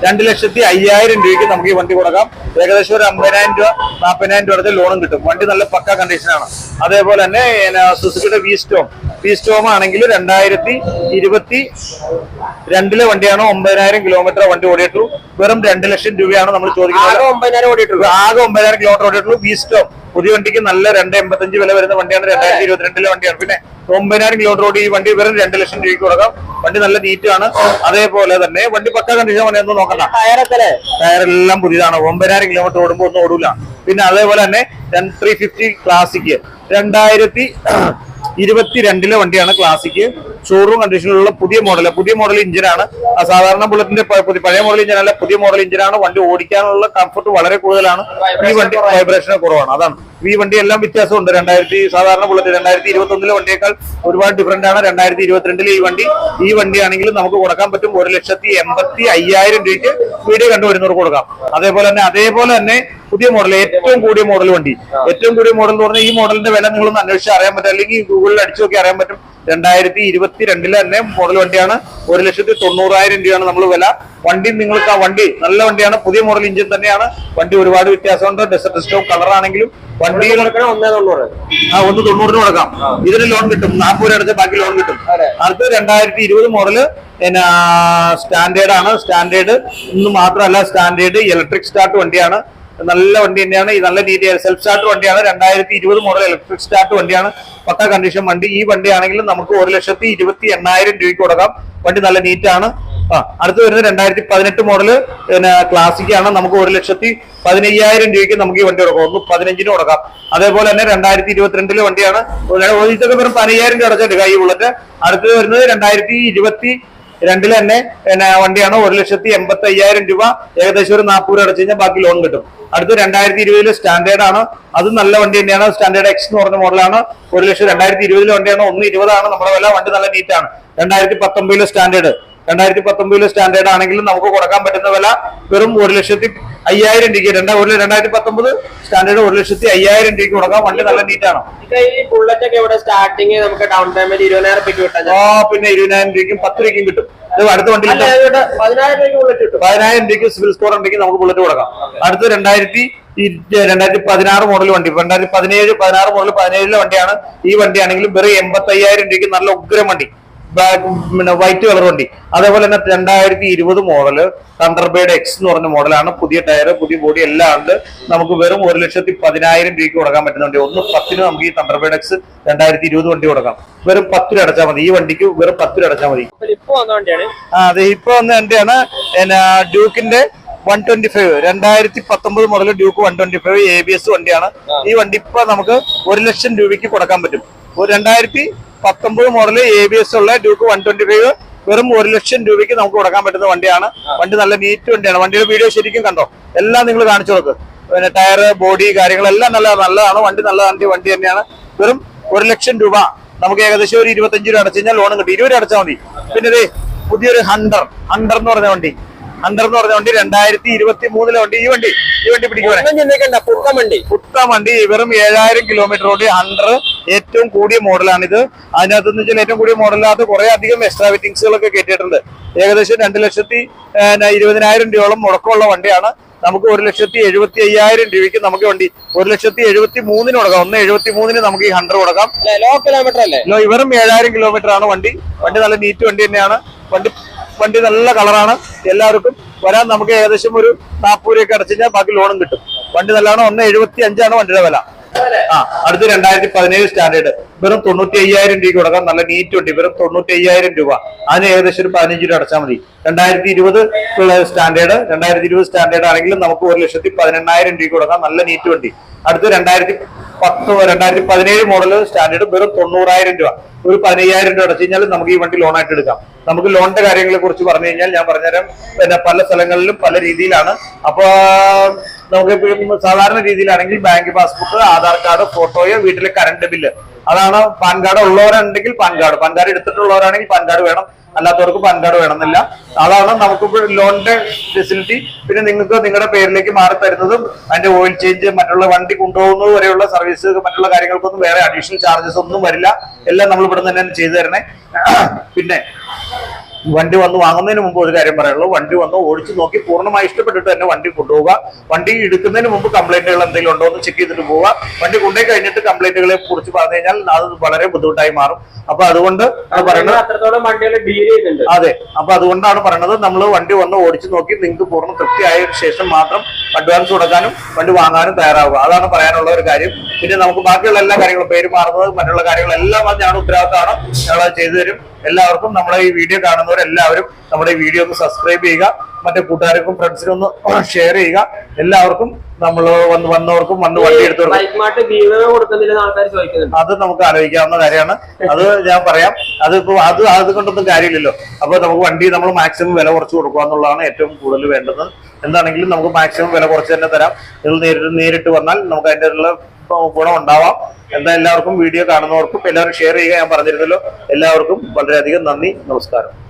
രണ്ട് ലക്ഷത്തി അയ്യായിരം രൂപയ്ക്ക് നമുക്ക് ഈ വണ്ടി കൊടുക്കാം. ഏകദേശം ഒരു അമ്പതിനായിരം രൂപ നാൽപ്പതിനായിരം രൂപ അടുത്ത് ലോണും കിട്ടും. വണ്ടി നല്ല പക്ക കണ്ടീഷനാണ് അതേപോലെ തന്നെ സുസുക്കിയുടെ വി സ്റ്റോം വി സ്റ്റോം ആണെങ്കിൽ രണ്ടായിരത്തി ഇരുപത്തി രണ്ടിലെ വണ്ടിയാണ് ഒമ്പതിനായിരം കിലോമീറ്റർ വണ്ടി ഓടിയിട്ടുള്ളൂ. വെറും രണ്ട് ലക്ഷം രൂപയാണ് നമ്മൾ ചോദിക്കുന്നത്. ആകെ ഒമ്പതിനായിരം ഓടിയിട്ടുള്ളൂ. ആകെ ഒമ്പതിനായിരം കിലോമീറ്റർ ഓടിയിട്ടുള്ളൂ വി സ്റ്റോം പുതിയ വണ്ടിക്ക് നല്ല രണ്ട് എൺപത്തഞ്ച് വില വരുന്ന വണ്ടിയാണ് രണ്ടായിരത്തി ഇരുപത്തിരണ്ടിലെ വണ്ടിയാണ്. പിന്നെ ഒമ്പതിനായിരം കിലോമീറ്റർ ഓടി ഈ വണ്ടി വെറും രണ്ട് ലക്ഷം രൂപയ്ക്ക് കൊടുക്കാം. വണ്ടി നല്ല നീറ്റ് ആണ്. അതേപോലെ തന്നെ വണ്ടി പക്ക കണ്ടീഷൻ വേണേ ഒന്ന് നോക്കണ്ട. ടയറെല്ലാം പുതിയതാണ്. ഒമ്പതിനായിരം കിലോമീറ്റർ ഓടുമ്പോൾ ഒന്നും ഓടൂല. പിന്നെ അതേപോലെ തന്നെ ത്രീ ഫിഫ്റ്റി ക്ലാസിക് രണ്ടായിരത്തി ഇരുപത്തിരണ്ടിലെ വണ്ടിയാണ് ക്ലാസിക് ഷോറൂം കണ്ടീഷനിലുള്ള പുതിയ മോഡൽ പുതിയ മോഡൽ ഇഞ്ചിനാണ് സാധാരണ ബുള്ളറ്റിന്റെ പഴയ മോഡൽ ഇഞ്ചിനല്ല പുതിയ മോഡൽ ഇഞ്ചിനാണ് വണ്ടി ഓടിക്കാനുള്ള കംഫർട്ട് വളരെ കൂടുതലാണ്. ഈ വണ്ടി വൈബ്രേഷൻ കുറവാണ്. അതാണ്. ഈ വണ്ടി എല്ലാം വ്യത്യാസമുണ്ട്. രണ്ടായിരത്തി സാധാരണ ബുള്ളറ്റ് രണ്ടായിരത്തി ഇരുപത്തി ഒന്നിലെ വണ്ടിയേക്കാൾ ഒരുപാട് ഡിഫറെന്റ് ആണ്. രണ്ടായിരത്തി ഇരുപത്തിരണ്ടിലെ ഈ വണ്ടി ഈ വണ്ടി ആണെങ്കിലും നമുക്ക് കൊടുക്കാൻ പറ്റും ഒരു ലക്ഷത്തി എൺപത്തി അയ്യായിരം രൂപയ്ക്ക് വീഡിയോ കണ്ടുവരുന്നവർക്ക് കൊടുക്കാം. അതേപോലെ തന്നെ അതേപോലെ തന്നെ പുതിയ മോഡൽ ഏറ്റവും കൂടിയ മോഡൽ വണ്ടി. ഏറ്റവും കൂടിയ മോഡൽ എന്ന് പറഞ്ഞാൽ ഈ മോഡലിന്റെ വില നിങ്ങളൊന്ന് അന്വേഷിച്ച് അറിയാൻ പറ്റും. അല്ലെങ്കിൽ ഗൂഗിളിൽ അടിച്ചു നോക്കി അറിയാൻ പറ്റും. രണ്ടായിരത്തി ഇരുപത്തി രണ്ടിൽ തന്നെ മോഡൽ വണ്ടിയാണ് ഒരു ലക്ഷത്തി തൊണ്ണൂറായിരം രൂപയാണ് നമ്മൾ വില. വണ്ടി നിങ്ങൾക്ക് ആ വണ്ടി നല്ല വണ്ടിയാണ് പുതിയ മോഡൽ ഇഞ്ചിൻ തന്നെയാണ്. വണ്ടി ഒരുപാട് വ്യത്യാസമുണ്ട്. ഡെസർട്ട് സ്റ്റോം കളർ ആണെങ്കിലും വണ്ടി ആ ഒന്ന് തൊണ്ണൂറിന് കൊടുക്കാം. ഇതിന് ലോൺ കിട്ടും. നാൽപ്പത് രൂപ അടച്ച ബാക്കി ലോൺ കിട്ടും. അടുത്ത് രണ്ടായിരത്തി ഇരുപത് മോഡൽ പിന്നെ സ്റ്റാൻഡേർഡ് ആണ്. സ്റ്റാൻഡേർഡ് ഇന്ന് മാത്രമല്ല സ്റ്റാൻഡേർഡ് ഇലക്ട്രിക് സ്റ്റാർട്ട് വണ്ടിയാണ്. നല്ല വണ്ടി തന്നെയാണ് ഈ നല്ല രീതിയിൽ സെൽഫ് സ്റ്റാർട്ട് വണ്ടിയാണ് രണ്ടായിരത്തി ഇരുപത് മോഡൽ ഇലക്ട്രിക് സ്റ്റാർട്ട് വണ്ടിയാണ് പക്ക കണ്ടീഷൻ വണ്ടി ഈ വണ്ടി ആണെങ്കിലും നമുക്ക് ഒരു ലക്ഷത്തി ഇരുപത്തി എണ്ണായിരം രൂപയ്ക്ക് കൊടുക്കാം വണ്ടി നല്ല നീറ്റാണ് ആ അടുത്ത് വരുന്നത് രണ്ടായിരത്തി പതിനെട്ട് മോഡൽ പിന്നെ ക്ലാസിക് ആണ് നമുക്ക് ഒരു ലക്ഷത്തി പതിനയ്യായിരം രൂപയ്ക്ക് നമുക്ക് ഈ വണ്ടി കൊടുക്കാം ഒന്ന് പതിനഞ്ചിന് കൊടുക്കാം അതേപോലെ തന്നെ രണ്ടായിരത്തി ഇരുപത്തിരണ്ടിലെ വണ്ടിയാണ് ഇതൊക്കെ വെറും പതിനയ്യായിരം രൂപ അടച്ചിട്ട് കൈ ബുള്ളറ്റ് അടുത്തത് വരുന്നത് രണ്ടായിരത്തി ഇരുപത്തി രണ്ടിൽ തന്നെ വണ്ടിയാണ് ഒരു ലക്ഷത്തി എൺപത്തി അയ്യായിരം രൂപ. ഏകദേശം ഒരു നാൽപ്പത് രൂപ അടച്ചു കഴിഞ്ഞാൽ ബാക്കി ലോൺ കിട്ടും. അടുത്ത് രണ്ടായിരത്തി ഇരുപതിലെ സ്റ്റാൻഡേർഡ് ആണ്. അത് നല്ല വണ്ടി തന്നെയാണ്. സ്റ്റാൻഡേർഡ് എക്സ് എന്ന് പറഞ്ഞ മോഡലാണ് ഒരു ലക്ഷം രണ്ടായിരത്തി ഇരുപതിലെ വണ്ടിയാണ്. ഒന്ന് ഇരുപതാണ്. നമ്മുടെ വില വണ്ടി നല്ല നീറ്റാണ് രണ്ടായിരത്തി പത്തൊമ്പതിലെ സ്റ്റാൻഡേർഡ് രണ്ടായിരത്തി പത്തൊമ്പതിലെ സ്റ്റാൻഡേർഡ് ആണെങ്കിലും നമുക്ക് കൊടുക്കാൻ പറ്റുന്ന വില വെറും ഒരു ലക്ഷത്തി അയ്യായിരം രൂപയ്ക്ക്. രണ്ടാ ഒരു രണ്ടായിരത്തി പത്തൊമ്പത് സ്റ്റാൻഡേർഡ് ഒരു ലക്ഷത്തി അയ്യായിരം രൂപയ്ക്ക് കൊടുക്കാം. വണ്ടി നല്ല നീറ്റാണ് ബുള്ളറ്റ് ഒക്കെ ഇവിടെ സ്റ്റാർട്ടിങ് നമുക്ക് ഡൗൺ പേയ്മെന്റ് ഇരുപതിനായിരം രൂപയ്ക്ക് കിട്ടാൻ ആ പിന്നെ ഇരുപതിനായിരം രൂപയ്ക്കും പത്ത് രൂപയ്ക്കും കിട്ടും. ഇത് അടുത്ത വണ്ടി പതിനായിരം രൂപയ്ക്ക് ബുള്ളറ്റ് കിട്ടും. പതിനായിരം രൂപയ്ക്ക് സിവിൽ സ്കോർ ഉണ്ടെങ്കിൽ നമുക്ക് ബുള്ളറ്റ് കൊടുക്കാം. അടുത്ത രണ്ടായിരത്തി രണ്ടായിരത്തി പതിനാറ് മോഡൽ വണ്ടി. രണ്ടായിരത്തി പതിനേഴ് പതിനാറ് മോഡൽ പതിനേഴിലെ വണ്ടിയാണ്. ഈ വണ്ടിയാണെങ്കിലും വെറും എൺപത്തി അയ്യായിരം രൂപയ്ക്ക് നല്ല ഉഗ്രം വണ്ടി. പിന്നെ വൈറ്റ് കളർ വണ്ടി. അതേപോലെ തന്നെ രണ്ടായിരത്തി ഇരുപത് മോഡൽ തണ്ടർബേഡ് എക്സ് എന്ന് പറഞ്ഞ മോഡലാണ് പുതിയ ടയർ പുതിയ ബോഡി എല്ലാം ഉണ്ട്. നമുക്ക് വെറും ഒരു ലക്ഷത്തി പതിനായിരം രൂപയ്ക്ക് കൊടുക്കാൻ പറ്റുന്ന വണ്ടി. ഒന്ന് പത്തിന് നമുക്ക് ഈ തണ്ടർബേഡ് എക്സ് രണ്ടായിരത്തി ഇരുപത് വണ്ടി കൊടുക്കാം. വെറും പത്ത് രൂപ അടച്ചാൽ മതി. ഈ വണ്ടിക്ക് വെറും പത്ത് രൂപ അടച്ചാൽ മതി. അതെ ഇപ്പൊ വന്ന വണ്ടിയാണ്. ഡ്യൂക്കിന്റെ വൺ ട്വന്റി ഫൈവ് രണ്ടായിരത്തി പത്തൊമ്പത് മുതൽ Duke one twenty five A B S വണ്ടിയാണ്. ഈ വണ്ടി ഇപ്പൊ നമുക്ക് ഒരു ലക്ഷം രൂപയ്ക്ക് കൊടുക്കാൻ പറ്റും. ഒരു രണ്ടായിരത്തി പത്തൊമ്പത് മോഡൽ എ ബി എസ് ഉള്ള ഡ്യൂക്ക് വൺ ട്വന്റി ഫൈവ് വെറും ഒരു ലക്ഷം രൂപയ്ക്ക് നമുക്ക് കൊടുക്കാൻ പറ്റുന്ന വണ്ടിയാണ്. വണ്ടി നല്ല നീറ്റ് വണ്ടിയാണ്. വണ്ടിയുടെ വീഡിയോ ശരിക്കും കണ്ടോ? എല്ലാം നിങ്ങൾ കാണിച്ചു കൊടുക്ക്. പിന്നെ ടയർ ബോഡി കാര്യങ്ങളെല്ലാം നല്ല നല്ലതാണ്. വണ്ടി നല്ല വണ്ടി വണ്ടി തന്നെയാണ്. വെറും ഒരു ലക്ഷം രൂപ നമുക്ക് ഏകദേശം ഒരു ഇരുപത്തഞ്ച് രൂപ അടച്ചു കഴിഞ്ഞാൽ ലോൺ കിട്ടും. ഇരുപത് രൂപ അടച്ചാൽ മതി. പിന്നെ ദേ പുതിയൊരു ഹണ്ടർ ഹണ്ടർ എന്ന് പറഞ്ഞ വണ്ടി. ഹണ്ടർ എന്ന് പറഞ്ഞ വണ്ടി രണ്ടായിരത്തി ഇരുപത്തി മൂന്നിലെ വണ്ടി ഈ വണ്ടി ഈ വണ്ടി പിടിക്കുവാണ് പുക്കം വണ്ടി. പുത്ത വണ്ടി. വെറും ഏഴായിരം കിലോമീറ്റർ ഓടി ഹണ്ടർ ഏറ്റവും കൂടിയ മോഡലാണിത്. അതിനകത്ത് എന്ന് വെച്ചാൽ ഏറ്റവും കൂടിയ മോഡലിനകത്ത് കുറെ അധികം എക്സ്ട്രാ ഫിറ്റിംഗ്സുകളൊക്കെ കയറ്റിയിട്ടുണ്ട് ഏകദേശം രണ്ട് ലക്ഷത്തി ഇരുപതിനായിരം രൂപയോളം മുടക്കമുള്ള വണ്ടിയാണ്. നമുക്ക് ഒരു ലക്ഷത്തി എഴുപത്തി അയ്യായിരം രൂപയ്ക്ക് നമുക്ക് വണ്ടി ഒരു ലക്ഷത്തി എഴുപത്തി മൂന്നിന് കൊടുക്കാം ഒന്ന് എഴുപത്തി മൂന്നിന് നമുക്ക് ഈ ഹൺഡ്രഡ് കൊടുക്കാം. ലോ കിലോമീറ്റർ അല്ലേ? ഇവരും ഏഴായിരം കിലോമീറ്റർ ആണ് വണ്ടി. വണ്ടി നല്ല നീറ്റ് വണ്ടി തന്നെയാണ്. വണ്ടി വണ്ടി നല്ല കളറാണ്. എല്ലാവർക്കും വരാൻ നമുക്ക് ഏകദേശം ഒരു നാൽപ്പത് രൂപയൊക്കെ അടച്ചു കഴിഞ്ഞാൽ ബാക്കി ലോണും കിട്ടും. വണ്ടി നല്ലതാണ് ഒന്ന് എഴുപത്തി അഞ്ചാണ് വണ്ടിയുടെ വില. ആ അടുത്ത് രണ്ടായിരത്തി പതിനേഴ് സ്റ്റാൻഡേർഡ്. വെറും തൊണ്ണൂറ്റി അയ്യായിരം രൂപ കൊടുക്കാം നല്ല നീറ്റ് ഉണ്ട്. വെറും തൊണ്ണൂറ്റി അയ്യായിരം രൂപ. അതിന് ഏകദേശം ഒരു പതിനഞ്ച് രൂപ അടച്ചാൽ മതി. രണ്ടായിരത്തി ഇരുപത് സ്റ്റാൻഡേർഡ് രണ്ടായിരത്തി ഇരുപത് സ്റ്റാൻഡേർഡ് ആണെങ്കിലും നമുക്ക് ഒരു ലക്ഷത്തി പതിനെണ്ണായിരം രൂപ കൊടുക്കാം നല്ല നീറ്റ് വണ്ടി. അടുത്ത് രണ്ടായിരത്തി പത്ത് രണ്ടായിരത്തി പതിനേഴ് മോഡൽ സ്റ്റാൻഡേർഡ് വെറും തൊണ്ണൂറായിരം രൂപ. ഒരു പതിനയ്യായിരം രൂപ അടച്ചു കഴിഞ്ഞാൽ നമുക്ക് ഈ വണ്ടി ലോണായിട്ട് എടുക്കാം. നമുക്ക് ലോണിന്റെ കാര്യങ്ങളെ കുറിച്ച് പറഞ്ഞു കഴിഞ്ഞാൽ ഞാൻ പറഞ്ഞുതരാം. പിന്നെ പല സ്ഥലങ്ങളിലും പല രീതിയിലാണ്. അപ്പൊ നമുക്ക് സാധാരണ രീതിയിലാണെങ്കിൽ ബാങ്ക് പാസ്ബുക്ക് ആധാർ കാർഡ് ഫോട്ടോയോ വീട്ടിലെ കറണ്ട് ബില്ല് അതാണ് പാൻ കാർഡ് ഉള്ളവരുണ്ടെങ്കിൽ പാൻ കാർഡ് പാൻ കാർഡ് എടുത്തിട്ടുള്ളവരാണെങ്കിൽ പാൻ കാർഡ് വേണം. അല്ലാത്തവർക്ക് പാൻ കാർഡ് വേണമെന്നില്ല. അതാണ് നമുക്ക് ലോണിന്റെ ഫെസിലിറ്റി പിന്നെ നിങ്ങൾക്ക് നിങ്ങളുടെ പേരിലേക്ക് മാറി തരുന്നതും അതിന്റെ ഓയിൽ ചേഞ്ച് മറ്റുള്ള വണ്ടി കൊണ്ടുപോകുന്നത് വരെയുള്ള സർവീസ് മറ്റുള്ള കാര്യങ്ങൾക്കൊന്നും വേറെ അഡീഷണൽ ചാർജസ് ഒന്നും വരില്ല. എല്ലാം നമ്മൾ ഇവിടെ നിന്ന് തന്നെ ചെയ്തു തരണേ. പിന്നെ വണ്ടി വന്ന് വാങ്ങുന്നതിന് മുമ്പ് ഒരു കാര്യം പറയുള്ളൂ വണ്ടി വന്ന് ഓടിച്ചു നോക്കി പൂർണമായി ഇഷ്ടപ്പെട്ടിട്ട് തന്നെ വണ്ടി കൊണ്ടുപോവുക. വണ്ടി എടുക്കുന്നതിന് മുമ്പ് കംപ്ലൈന്റുകൾ എന്തെങ്കിലും ഉണ്ടോ എന്ന് ചെക്ക് ചെയ്തിട്ട് പോവുക. വണ്ടി കൊണ്ടുപോയി കഴിഞ്ഞിട്ട് കംപ്ലൈന്റുകളെ കുറിച്ച് പറഞ്ഞു കഴിഞ്ഞാൽ അത് വളരെ ബുദ്ധിമുട്ടായി മാറും. അപ്പൊ അതുകൊണ്ട് പറയുന്നത് അതെ. അപ്പൊ അതുകൊണ്ടാണ് പറയുന്നത് നമ്മൾ വണ്ടി വന്ന് ഓടിച്ചു നോക്കി നിങ്ങൾക്ക് പൂർണ തൃപ്തിയായ ശേഷം മാത്രം അഡ്വാൻസ് കൊടുക്കാനും വണ്ടി വാങ്ങാനും തയ്യാറാവുക. അതാണ് പറയാനുള്ള ഒരു കാര്യം. പിന്നെ നമുക്ക് ബാക്കിയുള്ള എല്ലാ കാര്യങ്ങളും പേര് മാറുന്നത് മറ്റുള്ള കാര്യങ്ങളെല്ലാം ഞങ്ങളുടെ ഉത്തരവാദിത്തമാണ്. ഞങ്ങൾ ചെയ്തു തരും. എല്ലാവർക്കും നമ്മളെ ഈ വീഡിയോ കാണുന്നവരെല്ലാവരും നമ്മുടെ ഈ വീഡിയോ ഒന്ന് സബ്സ്ക്രൈബ് ചെയ്യുക മറ്റേ കൂട്ടുകാർക്കും ഫ്രണ്ട്സിനും ഒന്ന് ഷെയർ ചെയ്യുക. എല്ലാവർക്കും നമ്മൾ വന്ന് വന്നവർക്കും വന്ന് വണ്ടി എടുത്തവർക്കും അത് നമുക്ക് ആലോചിക്കാവുന്ന കാര്യമാണ്. അത് ഞാൻ പറയാം. അത് ഇപ്പൊ അത് അത് കൊണ്ടൊന്നും കാര്യമില്ലല്ലോ. അപ്പൊ നമുക്ക് വണ്ടി നമ്മൾ മാക്സിമം വില കുറച്ച് കൊടുക്കുക എന്നുള്ളതാണ് ഏറ്റവും കൂടുതൽ വേണ്ടത്. എന്താണെങ്കിലും നമുക്ക് മാക്സിമം വില കുറച്ച് തന്നെ തരാം. നിങ്ങൾ നേരിട്ട് നേരിട്ട് വന്നാൽ നമുക്ക് അതിന്റെ ഗുണം ഉണ്ടാവാം. എന്താ എല്ലാവർക്കും വീഡിയോ കാണുന്നവർക്കും എല്ലാവരും ഷെയർ ചെയ്യുക. ഞാൻ പറഞ്ഞിരുന്നല്ലോ. എല്ലാവർക്കും വളരെയധികം നന്ദി. നമസ്കാരം.